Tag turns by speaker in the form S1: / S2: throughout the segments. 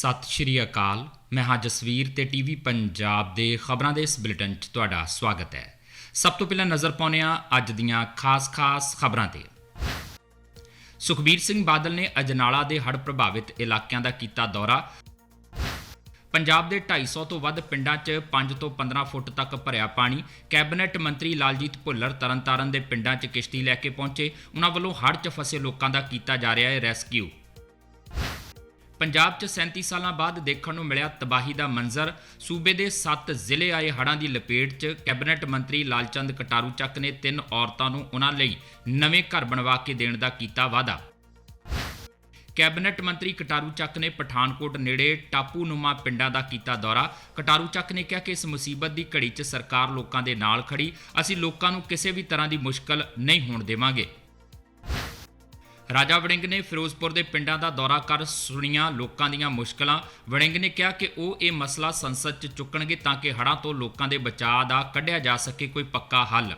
S1: ਸਤਿ ਸ਼੍ਰੀ ਅਕਾਲ। ਮੈਂ ਹਾਂ ਜਸਵੀਰ ਤੇ ਟੀਵੀ ਪੰਜਾਬ ਦੇ ਖਬਰਾਂ ਦੇ ਇਸ ਬੁਲੇਟਿਨ 'ਚ ਤੁਹਾਡਾ ਸਵਾਗਤ ਹੈ। ਸਭ ਤੋਂ ਪਹਿਲਾਂ ਨਜ਼ਰ ਪਾਉਂਦੇ ਹਾਂ ਅੱਜ ਦੀਆਂ ਖਾਸ-ਖਾਸ ਖਬਰਾਂ ਤੇ। ਸੁਖਬੀਰ ਸਿੰਘ ਬਾਦਲ ਨੇ ਅਜਨਾਲਾ ਦੇ ਹੜ੍ਹ ਪ੍ਰਭਾਵਿਤ ਇਲਾਕਿਆਂ ਦਾ ਕੀਤਾ ਦੌਰਾ। ਪੰਜਾਬ ਦੇ 250 ਤੋਂ ਵੱਧ ਪਿੰਡਾਂ 'ਚ 5 ਤੋਂ 15 ਫੁੱਟ ਤੱਕ ਭਰਿਆ ਪਾਣੀ। ਕੈਬਨਿਟ ਮੰਤਰੀ ਲਾਲਜੀਤ ਭੁੱਲਰ ਤਰਨਤਾਰਨ ਦੇ ਪਿੰਡਾਂ 'ਚ ਕਿਸ਼ਤੀ ਲੈ ਕੇ ਪਹੁੰਚੇ। ਉਹਨਾਂ ਵੱਲੋਂ ਹੜ੍ਹ 'ਚ ਫਸੇ ਲੋਕਾਂ ਦਾ ਕੀਤਾ ਜਾ ਰਿਹਾ ਹੈ ਰੈਸਕਿਊ। ਪੰਜਾਬ 'ਚ 37 ਸਾਲਾਂ ਬਾਅਦ ਦੇਖਣ ਨੂੰ ਮਿਲਿਆ ਤਬਾਹੀ ਦਾ ਮੰਜ਼ਰ। ਸੂਬੇ ਦੇ 7 ਜ਼ਿਲ੍ਹੇ ਆਏ ਹੜ੍ਹਾਂ ਦੀ ਲਪੇਟ 'ਚ ਕੈਬਨਿਟ ਮੰਤਰੀ ਲਾਲਚੰਦ ਕਟਾਰੂ ਚੱਕ ਨੇ ਤਿੰਨ ਔਰਤਾਂ ਨੂੰ ਉਹਨਾਂ ਲਈ ਨਵੇਂ ਘਰ ਬਣਵਾ ਕੇ ਦੇਣ ਦਾ ਕੀਤਾ ਵਾਅਦਾ। ਕੈਬਨਿਟ ਮੰਤਰੀ ਕਟਾਰੂ ਚੱਕ ਨੇ ਪਠਾਨਕੋਟ ਨੇੜੇ ਟਾਪੂ ਨੁਮਾ ਪਿੰਡਾਂ ਦਾ ਕੀਤਾ ਦੌਰਾ। ਕਟਾਰੂ ਚੱਕ ਨੇ ਕਿਹਾ ਕਿ ਇਸ ਮੁਸੀਬਤ ਦੀ ਘੜੀ 'ਚ ਸਰਕਾਰ ਲੋਕਾਂ ਦੇ ਨਾਲ ਖੜੀ ਅਸੀਂ ਲੋਕਾਂ ਨੂੰ ਕਿਸੇ ਵੀ ਤਰ੍ਹਾਂ ਦੀ ਮੁਸ਼ਕਲ ਨਹੀਂ ਹੋਣ ਦੇਵਾਂਗੇ। ਰਾਜਾ ਵੜਿੰਗ ਨੇ ਫਿਰੋਜ਼ਪੁਰ ਦੇ ਪਿੰਡਾਂ ਦਾ ਦੌਰਾ ਕਰ ਸੁਣੀਆਂ ਲੋਕਾਂ ਦੀਆਂ ਮੁਸ਼ਕਲਾਂ। ਵੜਿੰਗ ਨੇ ਕਿਹਾ ਕਿ ਉਹ ਇਹ ਮਸਲਾ ਸੰਸਦ 'ਚ ਚੁੱਕਣਗੇ ਤਾਂ ਕਿ ਹੜ੍ਹਾਂ ਤੋਂ ਲੋਕਾਂ ਦੇ ਬਚਾਅ ਦਾ ਕੱਢਿਆ ਜਾ ਸਕੇ, ਕੋਈ ਪੱਕਾ ਹੱਲ।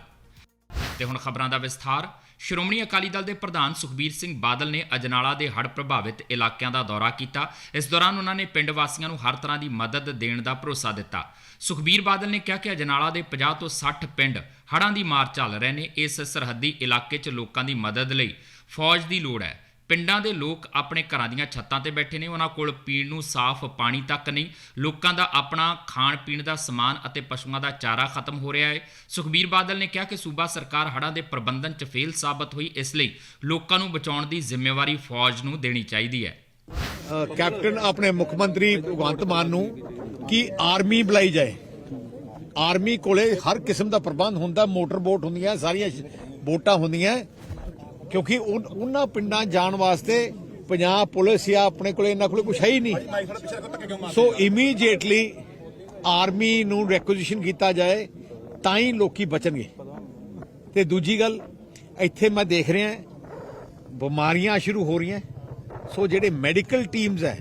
S1: ਤੇ ਹੁਣ ਖਬਰਾਂ ਦਾ ਵਿਸਥਾਰ। ਸ਼੍ਰੋਮਣੀ ਅਕਾਲੀ ਦਲ ਦੇ ਪ੍ਰਧਾਨ ਸੁਖਬੀਰ ਸਿੰਘ ਬਾਦਲ ਨੇ ਅਜਨਾਲਾ ਦੇ ਹੜ੍ਹ ਪ੍ਰਭਾਵਿਤ ਇਲਾਕਿਆਂ ਦਾ ਦੌਰਾ ਕੀਤਾ। ਇਸ ਦੌਰਾਨ ਉਹਨਾਂ ਨੇ ਪਿੰਡ ਵਾਸੀਆਂ ਨੂੰ ਹਰ ਤਰ੍ਹਾਂ ਦੀ ਮਦਦ ਦੇਣ ਦਾ ਭਰੋਸਾ ਦਿੱਤਾ। ਸੁਖਬੀਰ ਬਾਦਲ ਨੇ ਕਿਹਾ ਕਿ ਅਜਨਾਲਾ ਦੇ 50 ਤੋਂ 60 ਪਿੰਡ ਹੜ੍ਹਾਂ ਦੀ ਮਾਰ ਚੱਲ ਰਹੇ ਨੇ। ਇਸ ਸਰਹੱਦੀ ਇਲਾਕੇ 'ਚ ਲੋਕਾਂ ਦੀ ਮਦਦ ਲਈ ਫੌਜ ਦੀ ਲੋੜ ਹੈ। ਪਿੰਡਾਂ ਦੇ ਲੋਕ ਆਪਣੇ ਘਰਾਂ ਦੀਆਂ ਛੱਤਾਂ ਤੇ ਬੈਠੇ ਨੇ। ਉਹਨਾਂ ਕੋਲ ਪੀਣ ਨੂੰ ਸਾਫ਼ ਪਾਣੀ ਤੱਕ ਨਹੀਂ। ਲੋਕਾਂ ਦਾ ਆਪਣਾ ਖਾਣ ਪੀਣ ਦਾ ਸਮਾਨ ਅਤੇ ਪਸ਼ੂਆਂ ਦਾ ਚਾਰਾ ਖਤਮ ਹੋ ਰਿਹਾ ਹੈ। ਸੁਖਬੀਰ ਬਾਦਲ ਨੇ ਕਿਹਾ ਕਿ ਸੂਬਾ ਸਰਕਾਰ ਹੜ੍ਹਾਂ ਦੇ ਪ੍ਰਬੰਧਨ 'ਚ ਫੇਲ ਸਾਬਤ ਹੋਈ। ਇਸ ਲਈ ਲੋਕਾਂ ਨੂੰ ਬਚਾਉਣ ਦੀ ਜ਼ਿੰਮੇਵਾਰੀ ਫੌਜ ਨੂੰ ਦੇਣੀ ਚਾਹੀਦੀ ਹੈ।
S2: ਕੈਪਟਨ, ਆਪਣੇ ਮੁੱਖ ਮੰਤਰੀ ਭਗਵੰਤ ਮਾਨ ਨੂੰ ਕਿ ਆਰਮੀ ਬੁਲਾਈ ਜਾਏ। ਆਰਮੀ ਕੋਲੇ ਹਰ ਕਿਸਮ ਦਾ ਪ੍ਰਬੰਧ ਹੁੰਦਾ। ਮੋਟਰ ਬੋਟ ਹੁੰਦੀਆਂ, ਸਾਰੀਆਂ ਬੋਟਾਂ ਹੁੰਦੀਆਂ। ਕਿਉਂਕਿ ਉਨ- ਉਹਨਾਂ ਪਿੰਡਾਂ ਜਾਣ ਵਾਸਤੇ ਪੰਜਾਬ ਪੁਲਿਸ ਜਾਂ ਆਪਣੇ ਕੋਲੇ ਇਹਨਾਂ ਕੋਲੇ ਕੁਝ ਹੈ ਹੀ ਨਹੀਂ। ਸੋ ਇਮੀਡੀਏਟਲੀ ਆਰਮੀ ਨੂੰ ਰੈਕੁਜੀਸ਼ਨ ਕੀਤਾ ਜਾਏ, ਤਾਂ ਹੀ ਲੋਕੀ ਬਚਣਗੇ। ਤੇ ਦੂਜੀ ਗੱਲ, ਇੱਥੇ ਮੈਂ ਦੇਖ ਰਿਹਾ, ਬਿਮਾਰੀਆਂ ਸ਼ੁਰੂ ਹੋ ਰਹੀਆਂ। ਸੋ ਜਿਹੜੇ ਮੈਡੀਕਲ ਟੀਮਸ ਹੈ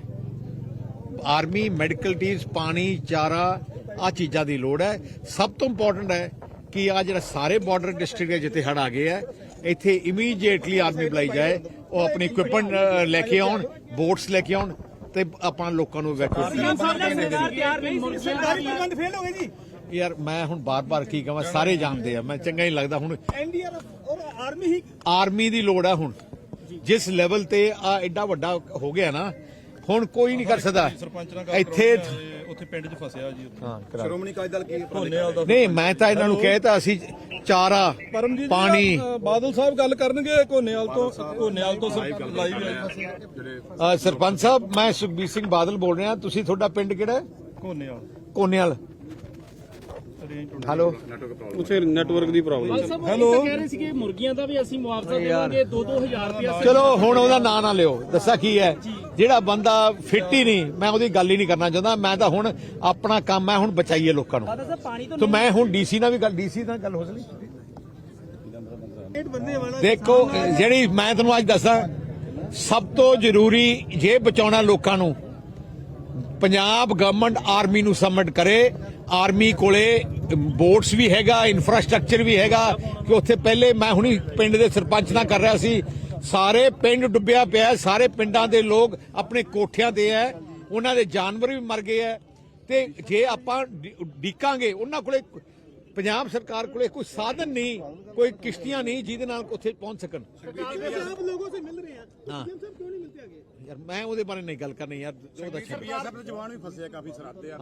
S2: ਆਰਮੀ ਮੈਡੀਕਲ ਟੀਮਸ ਪਾਣੀ, ਚਾਰਾ ਆ ਚੀਜ਼ਾਂ ਦੀ ਲੋੜ ਹੈ। ਸਭ ਤੋਂ ਇੰਪੋਰਟੈਂਟ ਹੈ ਕਿ ਆ ਜਿਹੜਾ ਸਾਰੇ ਬਾਰਡਰ ਡਿਸਟ੍ਰਿਕਟ ਹੈ, ਜਿੱਥੇ ਹੜ ਆ ਗਏ ਹੈ ਇੱਥੇ ਇਮੀਡੀਏਟਲੀ ਆਰਮੀ ਬੁਲਾਈ ਜਾਏ ਉਹ ਆਪਣੀ ਇਕਵਿਪਮੈਂਟ ਲੈ ਕੇ ਆਉਣ ਬੋਟਸ ਲੈ ਕੇ ਆਉਣ ਤੇ ਆਪਾਂ ਲੋਕਾਂ ਨੂੰ
S3: ਜੀ।
S2: ਯਾਰ ਮੈਂ ਹੁਣ ਬਾਰ-ਬਾਰ ਕੀ ਕਹਾਂ ਸਾਰੇ ਜਾਣਦੇ ਆ ਮੈਂ ਚੰਗਾ ਹੀ ਲੱਗਦਾ ਹੁਣ।
S3: ਐਨਡੀਆਰਐਫ ਔਰ ਆਰਮੀ ਹੀ
S2: ਆਰਮੀ ਦੀ ਲੋੜ ਹੈ ਹੁਣ। ਜਿਸ ਲੈਵਲ ਤੇ ਆ ਐਡਾ ਵੱਡਾ ਹੋ ਗਿਆ ਨਾ ਹੁਣ ਕੋਈ ਨਹੀਂ ਕਰ ਸਕਦਾ। ਇੱਥੇ
S4: ਉੱਥੇ ਪਿੰਡ 'ਚ ਫਸਿਆ ਜੀ
S2: ਹਾਂ ਕਰਾ
S3: ਸ਼੍ਰੋਮਣੀ ਅਕਾਲੀ ਦਲ ਕੀ
S4: ਧੋਨੇਵਾਲ ਦਾ
S2: ਨਹੀਂ ਮੈਂ ਤਾਂ ਇਹਨਾਂ ਨੂੰ ਕਹਿਤਾ ਅਸੀਂ ਚਾਰਾ
S4: ਪਰਮਜੀਤ ਜੀ,
S2: ਪਾਣੀ।
S4: ਅ, ਬਾਦਲ ਸਾਹਿਬ ਗੱਲ ਕਰਨਗੇ ਕੋਨੇਵਾਲ ਤੋਂ ਕੋਨੇਵਾਲ ਤੋਂ ਲਾਈਵ ਹੈ।
S2: ਅ, ਸਰਪੰਚ ਸਾਹਿਬ ਮੈਂ ਸੁਖਬੀਰ ਸਿੰਘ ਬਾਦਲ ਬੋਲ ਰਿਹਾ। ਤੁਸੀਂ ਤੁਹਾਡਾ ਪਿੰਡ ਕਿਹੜਾ ਹੈ?
S4: ਕੋਨੇਵਾਲ
S2: ਕੋਨੇਵਾਲ ਹੈਲੋ।
S5: ਉਸੇ ਨੈਟਵਰਕ ਦੀ ਪ੍ਰੋਬਲਮ
S4: ਹੈਲੋ।
S6: ਕਹਿ ਰਹੇ ਸੀਗੇ ਮੁਰਗੀਆਂ ਦਾ ਵੀ ਅਸੀਂ ਮੁਆਵਜ਼ਾ ਦੇਵਾਂਗੇ 2-2000 ਰੁਪਇਆ
S2: ਚਲੋ ਹੁਣ ਉਹਦਾ ਨਾਂ ਨਾ ਲਿਓ। ਦੱਸਾ ਕੀ ਹੈ? ਜਿਹੜਾ ਬੰਦਾ ਫਿੱਟ ਹੀ ਨਹੀਂ ਮੈਂ ਉਹਦੀ ਗੱਲ ਹੀ ਨਹੀਂ ਕਰਨਾ ਚਾਹੁੰਦਾ। ਮੈਂ ਤਾਂ ਹੁਣ ਆਪਣਾ ਕੰਮ ਹੈ ਹੁਣ ਬਚਾਈਏ ਲੋਕਾਂ ਨੂੰ।
S6: ਤੋਂ
S2: ਮੈਂ ਹੁਣ ਡੀਸੀ ਨਾਲ ਵੀ ਗੱਲ ਡੀਸੀ ਨਾਲ ਗੱਲ ਹੋ ਸਕਦੀ? ਦੇਖੋ ਜਿਹੜੀ ਮੈਂ ਤੁਹਾਨੂੰ ਅੱਜ ਦੱਸਾਂ ਸਭ ਤੋਂ ਜ਼ਰੂਰੀ ਜੇ ਬਚਾਉਣਾ ਲੋਕਾਂ ਨੂੰ ਪੰਜਾਬ ਗਵਰਨਮੈਂਟ ਆਰਮੀ ਨੂੰ ਸਬਮਿਟ ਕਰੇ ਆਰਮੀ ਕੋਲੇ ਬੋਟਸ ਵੀ ਹੈਗਾ ਇਨਫਰਾਸਟ੍ਰਕਚਰ ਵੀ ਹੈਗਾ ਕਿ ਉੱਥੇ ਪਹਿਲੇ ਮੈਂ ਹੁਣੀ ਪਿੰਡ ਦੇ ਸਰਪੰਚ ਨਾਲ ਕਰ ਰਿਹਾ ਸੀ। ਸਾਰੇ ਪਿੰਡ ਡੁੱਬਿਆ ਪਿਆ ਸਾਰੇ ਪਿੰਡਾਂ ਦੇ ਲੋਕ ਆਪਣੇ ਕੋਠਿਆਂ ਦੇ ਐ ਉਹਨਾਂ ਦੇ ਜਾਨਵਰ ਵੀ ਮਰ ਗਏ ਐ ਤੇ ਜੇ ਆਪਾਂ ਡੀਕਾਂਗੇ ਉਹਨਾਂ ਕੋਲੇ ਪੰਜਾਬ ਸਰਕਾਰ ਕੋਲੇ ਕੋਈ ਸਾਧਨ ਨਹੀਂ ਕੋਈ ਕਿਸ਼ਤੀਆਂ ਨਹੀਂ ਜਿਹਦੇ ਨਾਲ ਉੱਥੇ ਪਹੁੰਚ ਸਕਣ।
S3: ਸਰਕਾਰ ਦੇ ਆਪ ਮਿਲ ਰਹੇ ਆ। ਹਾਂ।
S2: ਯਾਰ ਮੈਂ ਉਹਦੇ ਬਾਰੇ ਨਹੀਂ ਗੱਲ ਕਰਨੀ ਯਾਰ ਉਹਦਾ ਛੱਡ
S3: ਸਾਹਿਬ ਦੇ ਜਵਾਨ ਵੀ ਫਸੇ ਆ ਕਾਫੀ ਸਰਾਤੇ ਆ।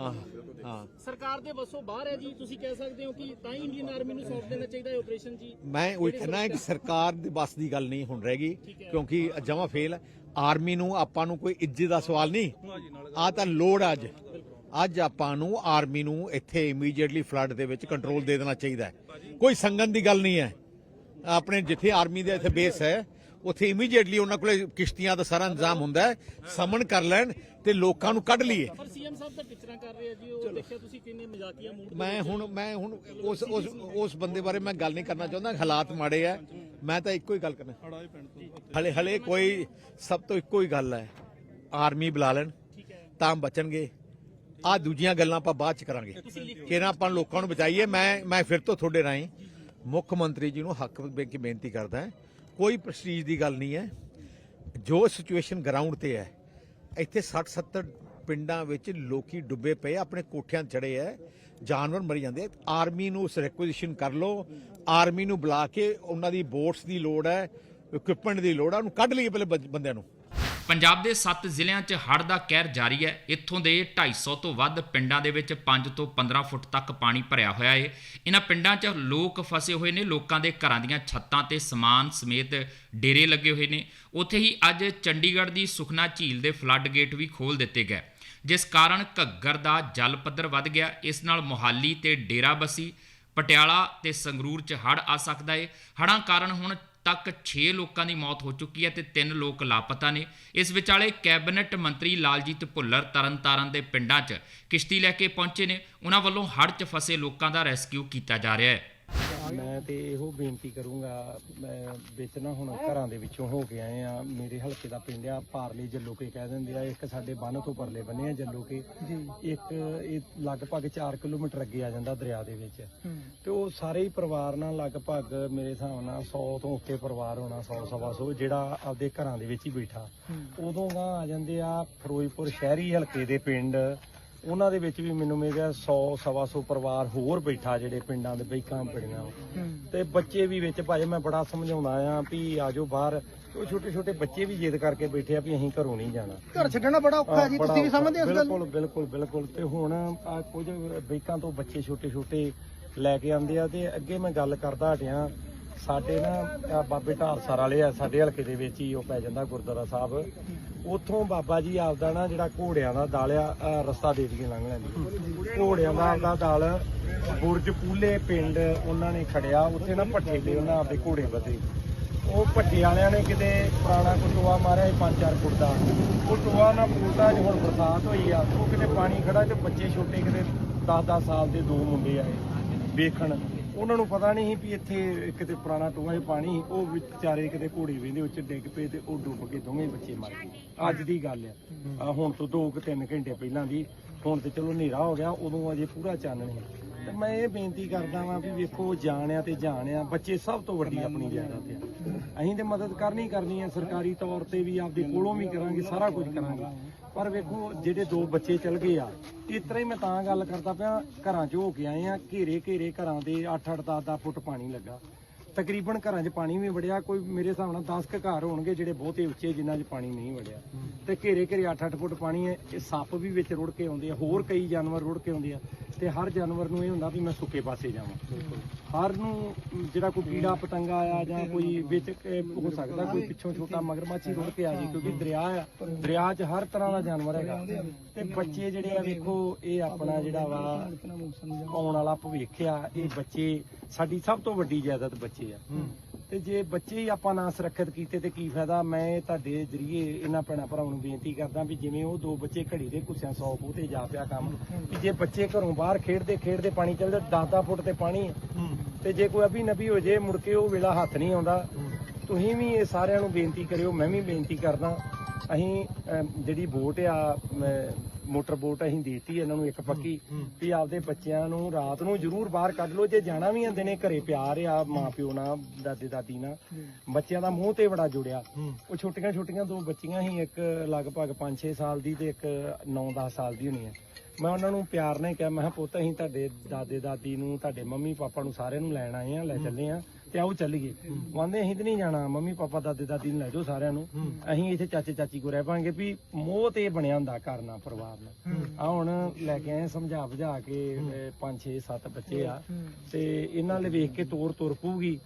S2: ਹਾਂ
S6: ਸਰਕਾਰ ਦੇ ਵੱਸੋਂ ਬਾਹਰ ਹੈ ਜੀ ਤੁਸੀਂ ਕਹਿ ਸਕਦੇ ਹੋ ਕਿ ਤਾਂ ਹੀ ਇੰਡੀਅਨ ਆਰਮੀ ਨੂੰ ਸੌਂਪ ਦੇਣਾ ਚਾਹੀਦਾ ਹੈ ਆਪਰੇਸ਼ਨ ਜੀ।
S2: ਮੈਂ ਉਹ ਕਹਿਣਾ ਹੈ ਕਿ ਸਰਕਾਰ ਦੀ ਬਸ ਦੀ ਗੱਲ ਨਹੀਂ ਹੁਣ ਰਹੇਗੀ ਕਿਉਂਕਿ ਜਮਾ ਫੇਲ ਹੈ। ਆਰਮੀ ਨੂੰ ਆਪਾਂ ਨੂੰ ਕੋਈ ਇੱਜ਼ਤ ਦਾ ਸਵਾਲ ਨਹੀਂ। ਆ ਤਾਂ ਲੋੜ ਅੱਜ। ਅੱਜ ਆਪਾਂ ਨੂੰ ਆਰਮੀ ਨੂੰ ਇੱਥੇ ਇਮੀਡੀਏਟਲੀ ਫਲੱਡ ਦੇ ਵਿੱਚ ਕੰਟਰੋਲ ਦੇ ਦੇਣਾ ਚਾਹੀਦਾ ਹੈ। ਕੋਈ ਸੰਗਨ ਦੀ ਗੱਲ ਨਹੀਂ ਹੈ। ਆਪਣੇ ਜਿੱਥੇ ਆਰਮੀ ਦੇ ਇੱਥੇ ਬੇਸ ਹੈ ਉੱਥੇ ਇਮੀਡੀਏਟਲੀ ਉਹਨਾਂ ਕੋਲੇ ਕਿਸ਼ਤੀਆਂ ਦਾ ਸਾਰਾ ਇੰਤਜ਼ਾਮ ਹੁੰਦਾ ਹੈ ਸਮਨ ਕਰ ਲੈਣ ਤੇ ਲੋਕਾਂ ਨੂੰ ਕੱਢ ਲਈਏ।
S6: ਪਰ ਸੀਐਮ ਸਾਹਿਬ ਤਾਂ ਟਿਚਰਾਂ ਕਰ ਰਹੇ ਆ ਜੀ ਉਹ ਦੇਖਿਆ ਤੁਸੀਂ ਕਿੰਨੇ ਮਜ਼ਾਕੀਆ ਮੂਡ
S2: ਮੈਂ ਹੁਣ ਮੈਂ ਹੁਣ ਉਸ ਉਸ ਉਸ ਬੰਦੇ ਬਾਰੇ ਮੈਂ ਗੱਲ ਨਹੀਂ ਕਰਨਾ ਚਾਹੁੰਦਾ ਹਾਲਾਤ ਮਾੜੇ ਆ। ਮੈਂ ਤਾਂ ਇੱਕੋ ਹੀ ਗੱਲ ਕਰਨਾ। ਹਲੇ ਹਲੇ ਕੋਈ ਸਭ ਤੋਂ ਇੱਕੋ ਹੀ ਗੱਲ ਹੈ ਆਰਮੀ ਬੁਲਾ ਲੈਣ ਤਾਂ ਬਚਣਗੇ। ਆ ਦੂਜੀਆਂ ਗੱਲਾਂ ਆਪਾਂ ਬਾਅਦ ਚ ਕਰਾਂਗੇ। ਕਿਹਨਾਂ ਆਪਾਂ ਲੋਕਾਂ ਨੂੰ ਬਚਾਈਏ ਮੈਂ ਮੈਂ ਫਿਰ ਤੋਂ ਤੁਹਾਡੇ ਰਾਹੀਂ ਮੁੱਖ ਮੰਤਰੀ ਜੀ ਨੂੰ ਹੱਕ ਬੇਨਤੀ ਕਰਦਾ ਹਾਂ ਕੋਈ ਪ੍ਰੈਸਟੀਜ ਦੀ ਗੱਲ ਨਹੀਂ ਹੈ। ਜੋ ਸਿਚੁਏਸ਼ਨ ਗਰਾਊਂਡ ਤੇ ਹੈ, ਇੱਥੇ 60 70 ਪਿੰਡਾਂ ਵਿੱਚ ਲੋਕੀ ਡੁੱਬੇ ਪਏ, ਆਪਣੇ ਕੋਠਿਆਂ 'ਤੇ ਚੜੇ ਐ ਜਾਨਵਰ ਮਰੀ ਜਾਂਦੇ ਆਰਮੀ ਨੂੰ ਉਸ ਰਿਕੁਜੀਸ਼ਨ ਕਰ ਲਓ, ਆਰਮੀ ਨੂੰ ਬੁਲਾ ਕੇ ਉਹਨਾਂ ਦੀ ਬੋਟਸ ਦੀ ਲੋੜ ਹੈ ਇਕਵਿਪਮੈਂਟ ਦੀ ਲੋੜ ਹੈ, ਉਹਨੂੰ ਕੱਢ ਲਈਏ ਪਹਿਲੇ ਬੰਦ- ਬੰਦਿਆਂ ਨੂੰ।
S1: ਪੰਜਾਬ ਦੇ 7 ਜ਼ਿਲ੍ਹਿਆਂ 'ਚ ਹੜ੍ਹ ਦਾ ਕਹਿਰ ਜਾਰੀ ਹੈ। ਇੱਥੋਂ ਦੇ 250 ਤੋਂ ਵੱਧ ਪਿੰਡਾਂ ਦੇ ਵਿੱਚ 5 ਤੋਂ 15 ਫੁੱਟ ਤੱਕ ਪਾਣੀ ਭਰਿਆ ਹੋਇਆ ਹੈ ਇਹਨਾਂ ਪਿੰਡਾਂ 'ਚ ਲੋਕ ਫਸੇ ਹੋਏ ਨੇ। ਲੋਕਾਂ ਦੇ ਘਰਾਂ ਦੀਆਂ ਛੱਤਾਂ ਤੇ ਸਮਾਨ ਸਮੇਤ ਡੇਰੇ ਲੱਗੇ ਹੋਏ ਨੇ। ਉੱਥੇ ਹੀ ਅੱਜ ਚੰਡੀਗੜ੍ਹ ਦੀ ਸੁਖਨਾ ਝੀਲ ਦੇ ਫਲੱਡ ਗੇਟ ਵੀ ਖੋਲ ਦਿੱਤੇ ਗਏ। ਜਿਸ ਕਾਰਨ ਘੱਗਰ ਦਾ ਜਲ ਪੱਧਰ ਵੱਧ ਗਿਆ। ਇਸ ਨਾਲ ਮੁਹਾਲੀ ਤੇ ਡੇਰਾਬਸੀ, ਪਟਿਆਲਾ ਤੇ ਸੰਗਰੂਰ 'ਚ ਹੜ੍ਹ ਆ ਸਕਦਾ ਹੈ ਹੜ੍ਹਾਂ ਕਾਰਨ ਹੁਣ ਤੱਕ 6 ਲੋਕਾਂ ਦੀ ਮੌਤ ਹੋ ਚੁੱਕੀ ਹੈ ਤੇ 3 ਲੋਕ ਲਾਪਤਾ ਨੇ। ਇਸ ਵਿਚਾਲੇ ਕੈਬਨਿਟ ਮੰਤਰੀ ਲਾਲਜੀਤ ਭੁੱਲਰ ਤਰਨਤਾਰਨ ਦੇ ਪਿੰਡਾਂ 'ਚ ਕਿਸ਼ਤੀ ਲੈ ਕੇ ਪਹੁੰਚੇ ਨੇ। ਉਹਨਾਂ ਵੱਲੋਂ ਹੜ੍ਹ 'ਚ ਫਸੇ ਲੋਕਾਂ ਦਾ ਰੈਸਕਿਊ ਕੀਤਾ ਜਾ ਰਿਹਾ ਹੈ।
S7: ਮੈਂ ਤੇ ਇਹੋ ਬੇਨਤੀ ਕਰੂੰਗਾ ਮੈਂ ਵਿੱਚ ਨਾ ਹੁਣ ਘਰਾਂ ਦੇ ਵਿੱਚੋਂ ਹੋ ਕੇ ਆਏ ਆ। ਮੇਰੇ ਹਲਕੇ ਦਾ ਪਿੰਡ ਆ ਪਾਰਲੇ ਜੱਲੋਕੇ ਕਹਿ ਦਿੰਦੇ ਆ। ਇੱਕ ਸਾਡੇ ਬੰਨ ਤੋਂ ਪਰਲੇ ਬੰਨੇ ਆ ਜੱਲੋਕੇ ਇੱਕ ਇਹ ਲਗਭਗ 4 ਕਿਲੋਮੀਟਰ ਅੱਗੇ ਆ ਜਾਂਦਾ ਦਰਿਆ ਦੇ ਵਿੱਚ। ਤੇ ਉਹ ਸਾਰੇ ਹੀ ਪਰਿਵਾਰ ਨਾਲ ਲਗਭਗ ਮੇਰੇ ਹਿਸਾਬ ਨਾਲ 100 ਤੋਂ ਉੱਤੇ ਪਰਿਵਾਰ ਹੋਣਾ 100 ਸਵਾ 100 ਜਿਹੜਾ ਆਪਦੇ ਘਰਾਂ ਦੇ ਵਿੱਚ ਹੀ ਬੈਠਾ। ਉਦੋਂ ਗਾ ਆ ਜਾਂਦੇ ਆ ਫਿਰੋਜ਼ਪੁਰ ਸ਼ਹਿਰੀ ਹਲਕੇ ਦੇ ਪਿੰਡ। ਉਹਨਾਂ ਦੇ ਵਿੱਚ ਵੀ ਮੈਨੂੰ ਮੇਰੇ 100 ਸਵਾ 100 ਪਰਿਵਾਰ ਹੋਰ ਬੈਠਾ ਜਿਹੜੇ ਪਿੰਡਾਂ ਦੇ ਬੈਕਾਂ ਪੜੀਆਂ ਤੇ ਬੱਚੇ ਵੀ ਵਿੱਚ ਭਾਜੇ ਮੈਂ ਬੜਾ ਸਮਝਾਉਂਦਾ ਆ ਵੀ ਆਜੋ ਬਾਹਰ ਉਹ ਛੋਟੇ ਛੋਟੇ ਬੱਚੇ ਵੀ ਜਿੱਦ ਕਰਕੇ ਬੈਠੇ ਆ ਵੀ ਅਸੀਂ ਘਰੋਂ ਨਹੀਂ ਜਾਣਾ।
S3: ਘਰ ਛੱਡਣਾ ਬੜਾ ਔਖਾ ਜੀ ਤੁਸੀਂ ਵੀ। ਸਮਝਦੇ ਹੋ ਇਸ ਗੱਲ ਨੂੰ?
S7: ਬਿਲਕੁਲ ਬਿਲਕੁਲ ਬਿਲਕੁਲ। ਤੇ ਹੁਣ ਕੁਝ ਬੈਕਾਂ ਤੋਂ ਬੱਚੇ ਛੋਟੇ ਛੋਟੇ ਲੈ ਕੇ ਆਂਦੇ ਆ ਤੇ ਅੱਗੇ ਮੈਂ ਗੱਲ ਕਰਦਾ ਹਟਿਆ ਸਾਡੇ ਨਾ ਬਾਬੇ ਢਾਲਸਰ ਵਾਲੇ ਆ, ਸਾਡੇ ਹਲਕੇ ਦੇ ਵਿੱਚ ਹੀ ਉਹ ਪੈ ਜਾਂਦਾ ਗੁਰਦੁਆਰਾ ਸਾਹਿਬ। ਉੱਥੋਂ ਬਾਬਾ ਜੀ ਆਪਦਾ ਨਾ ਜਿਹੜਾ ਘੋੜਿਆਂ ਦਾ ਦਲ ਆ ਰਸਤਾ ਦੇ ਕੇ ਲੰਘ ਲੈਂਦੀ। ਘੋੜਿਆਂ ਦਾ ਆਪਦਾ ਦਲ, ਬੁਰਜ ਪੂਲੇ ਪਿੰਡ ਉਹਨਾਂ ਨੇ ਖੜਿਆ। ਉੱਥੇ ਨਾ ਭੱਠੇ ਤੇ ਉਹਨਾਂ ਆਪਦੇ ਘੋੜੇ ਬੱਧੇ ਉਹ ਭੱਠੇ ਵਾਲਿਆਂ ਨੇ ਕਿਤੇ ਪੁਰਾਣਾ ਕੋਈ ਟੋਆ ਮਾਰਿਆ ਸੀ, ਪੰਜ ਚਾਰ ਫੁੱਟ ਦਾ। ਉਹ ਟੋਆ ਨਾ ਫੁੱਟਾ ਜਿ ਹੁਣ ਬਰਸਾਤ ਹੋਈ ਆ। ਉਹ ਕਿਤੇ ਪਾਣੀ ਖੜਾ ਤੇ ਬੱਚੇ ਛੋਟੇ ਕਿਤੇ 10-10 ਸਾਲ ਦੇ ਦੋ ਮੁੰਡੇ ਆਏ ਵੇਖਣ। ਉਹਨਾਂ ਨੂੰ ਪਤਾ ਨਹੀਂ ਸੀ ਵੀ ਇੱਥੇ ਕਿਤੇ ਪੁਰਾਣਾ ਟੋਆ 'ਚ ਪਾਣੀ। ਉਹ ਵਿਚਾਰੇ ਕਿਤੇ ਘੋੜੇ ਵੇਂਦੇ ਉੱਚ ਡਿੱਗ ਪਏ ਤੇ ਉਹ ਡੁੱਬ ਕੇ ਦੋਵੇਂ ਬੱਚੇ ਮਰ ਗਏ। ਅੱਜ ਦੀ ਗੱਲ ਆ। ਆਹ ਹੁਣ ਤੋਂ 2-3 ਘੰਟੇ ਪਹਿਲਾਂ ਦੀ ਹੁਣ ਤੇ ਚਲੋ ਹਨੇਰਾ ਹੋ ਗਿਆ ਉਦੋਂ ਅਜੇ ਪੂਰਾ ਚਾਨਣ ਸੀ ਤੇ ਮੈਂ ਇਹ ਬੇਨਤੀ ਕਰਦਾ ਵਾਂ ਵੀ ਵੇਖੋ ਜਾਣ ਆ ਤੇ ਜਾਣ ਆ ਬੱਚੇ ਸਭ ਤੋਂ ਵੱਡੀ ਆਪਣੀ ਜਾਇਦਾਦ ਆ। ਅਸੀਂ ਤੇ ਮਦਦ ਕਰਨੀ ਕਰਨੀ ਆ ਸਰਕਾਰੀ ਤੌਰ ਤੇ ਵੀ ਆਪਦੇ ਕੋਲੋਂ ਵੀ ਕਰਾਂਗੇ ਸਾਰਾ ਕੁਝ ਕਰਾਂਗੇ। ਪਰ ਵੇਖੋ, ਜਿਹੜੇ ਦੋ ਬੱਚੇ ਚਲ ਗਏ ਆ, ਇਸ ਤਰ੍ਹਾਂ ਹੀ ਮੈਂ ਤਾਂ ਗੱਲ ਕਰਦਾ ਪਿਆ, ਘਰਾਂ 'ਚ ਹੋ ਕੇ ਆਏ ਆ, ਘੇਰੇ ਘੇਰੇ ਘਰਾਂ ਦੇ 8-8 10-10 ਫੁੱਟ ਪਾਣੀ ਲੱਗਾ। ਤਕਰੀਬਨ ਘਰਾਂ 'ਚ ਪਾਣੀ ਵੀ ਵੜਿਆ, ਕੋਈ ਮੇਰੇ ਹਿਸਾਬ ਨਾਲ 10 ਕੁ ਘਰ ਹੋਣਗੇ ਜਿਹੜੇ ਬਹੁਤੇ ਉੱਚੇ, ਜਿਨ੍ਹਾਂ 'ਚ ਪਾਣੀ ਨਹੀਂ ਵੜਿਆ। ਤੇ ਘੇਰੇ ਘੇਰੇ 8-8 ਫੁੱਟ ਪਾਣੀ ਹੈ, ਇਹ ਸੱਪ ਵੀ ਵਿੱਚ ਰੁੜ ਕੇ ਆਉਂਦੇ ਆ, ਹੋਰ ਕਈ ਜਾਨਵਰ ਰੁੜ ਕੇ ਆਉਂਦੇ ਆ। ਤੇ ਹਰ ਜਾਨਵਰ ਨੂੰ ਇਹ ਹੁੰਦਾ ਵੀ ਮੈਂ ਸੁੱਕੇ ਪਾਸੇ ਜਾਵਾਂ। ਹਰ ਨੂੰ ਜਿਹੜਾ ਕੋਈ ਕੀੜਾ ਪਤੰਗਾ ਆ ਜਾਂ ਕੋਈ ਵਿੱਚ ਇਹ ਹੋ ਸਕਦਾ ਕੋਈ ਪਿੱਛੋਂ ਛੋਟਾ ਮਗਰਮੱਛ ਰੁੜ ਕੇ ਆ ਜੇ ਕਿਉਂਕਿ ਦਰਿਆ ਆ। ਦਰਿਆ 'ਚ ਹਰ ਤਰ੍ਹਾਂ ਦਾ ਜਾਨਵਰ ਹੈਗਾ। ਤੇ ਬੱਚੇ ਜਿਹੜੇ ਆ ਵੇਖੋ ਇਹ ਆਪਣਾ ਜਿਹੜਾ ਵਾ ਆਉਣ ਵਾਲਾ ਭਵਿੱਖ ਆ ਇਹ ਬੱਚੇ ਸਾਡੀ ਸਭ ਤੋਂ ਵੱਡੀ ਜਾਇਦਾਦ ਬੱਚੇ ਆ। ਤੇ ਜੇ ਬੱਚੇ ਹੀ ਆਪਾਂ ਨਾ ਸੁਰੱਖਿਅਤ ਕੀਤੇ ਤੇ ਕੀ ਫਾਇਦਾ? ਮੈਂ ਤੁਹਾਡੇ ਜਰੀਏ ਇਹਨਾਂ ਭੈਣਾਂ ਭਰਾਵਾਂ ਨੂੰ ਬੇਨਤੀ ਕਰਦਾ ਵੀ ਜਿਵੇਂ ਉਹ ਦੋ ਬੱਚੇ ਘੜੀ ਦੇ ਕੁੱਸਿਆਂ 100 ਫੁੱਟ ਤੇ ਜਾ ਪਿਆ ਕੰਮ ਵੀ ਜੇ ਬੱਚੇ ਘਰੋਂ ਬਾਹਰ ਖੇਡਦੇ ਖੇਡਦੇ ਪਾਣੀ ਚੱਲਦਾ 10-10 ਫੁੱਟ ਤੇ ਪਾਣੀ ਹੈ। ਤੇ ਜੇ ਕੋਈ ਅਭੀ ਨਬੀ ਹੋ ਜੇ ਮੁੜ ਕੇ ਉਹ ਵੇਲਾ ਹੱਥ ਨਹੀਂ ਆਉਂਦਾ। ਤੁਸੀਂ ਵੀ ਇਹ ਸਾਰਿਆਂ ਨੂੰ ਬੇਨਤੀ ਕਰਿਓ ਮੈਂ ਵੀ ਬੇਨਤੀ ਕਰਦਾ। ਅਸੀਂ ਜਿਹੜੀ ਬੋਟ ਆ ਮੋਟਰ ਬੋਟ ਅਸੀਂ ਦੇਤੀ ਇਹਨਾਂ ਨੂੰ ਇੱਕ ਪੱਕੀ ਵੀ ਆਪਦੇ ਬੱਚਿਆਂ ਨੂੰ ਰਾਤ ਨੂੰ ਜ਼ਰੂਰ ਬਾਹਰ ਕੱਢ ਲਓ। ਜੇ ਜਾਣਾ ਵੀ ਆਂਦੇ ਨੇ ਘਰੇ ਪਿਆਰ ਆ ਮਾਂ ਪਿਓ ਨਾਲ ਦਾਦੇ ਦਾਦੀ ਨਾਲ ਬੱਚਿਆਂ ਦਾ ਮੂੰਹ ਤੇ ਬੜਾ ਜੁੜਿਆ। ਉਹ ਛੋਟੀਆਂ ਛੋਟੀਆਂ ਦੋ ਬੱਚੀਆਂ ਸੀ ਇੱਕ ਲਗਭਗ 5-6 ਸਾਲ ਦੀ ਤੇ ਇੱਕ 9-10 ਸਾਲ ਦੀ ਹੋਣੀ ਆ। ਮੈਂ ਉਹਨਾਂ ਨੂੰ ਪਿਆਰ ਨਾਲ ਹੀ ਕਿਹਾ ਮੈਂ ਕਿਹਾ ਪੁੱਤ ਅਸੀਂ ਤੁਹਾਡੇ ਦਾਦੇ ਦਾਦੀ ਨੂੰ ਤੁਹਾਡੇ ਮੰਮੀ ਪਾਪਾ ਨੂੰ ਸਾਰਿਆਂ ਨੂੰ ਲੈਣ ਆਏ ਆ ਲੈ ਚੱਲੇ ਆ। ਤੇ ਆਓ ਚੱਲੀਏ। ਕਹਿੰਦੇ ਅਸੀਂ ਤੇ ਨਹੀਂ ਜਾਣਾ ਮੰਮੀ ਪਾਪਾ ਦਾਦੇ ਦਾਦੀ ਨੂੰ ਲੈ ਜਾਓ ਸਾਰਿਆਂ ਨੂੰ। ਅਸੀਂ ਇੱਥੇ ਚਾਚੇ ਚਾਚੀ ਕੋ ਰਹਿ ਪਾਂਗੇ ਵੀ ਮੋਹ ਤੇ ਬਣਿਆ ਹੁੰਦਾ ਘਰ ਨਾਲ ਪਰਿਵਾਰ ਨਾਲ। ਆ ਹੁਣ ਲੈ ਕੇ ਆਏ ਸਮਝਾ ਬੁਝਾ ਕੇ 5 6 7 ਬੱਚੇ ਆ। ਤੇ ਇਹਨਾਂ ਲਈ ਵੇਖ ਕੇ ਤੋਰ ਤੁਰ ਪਊਗੀ।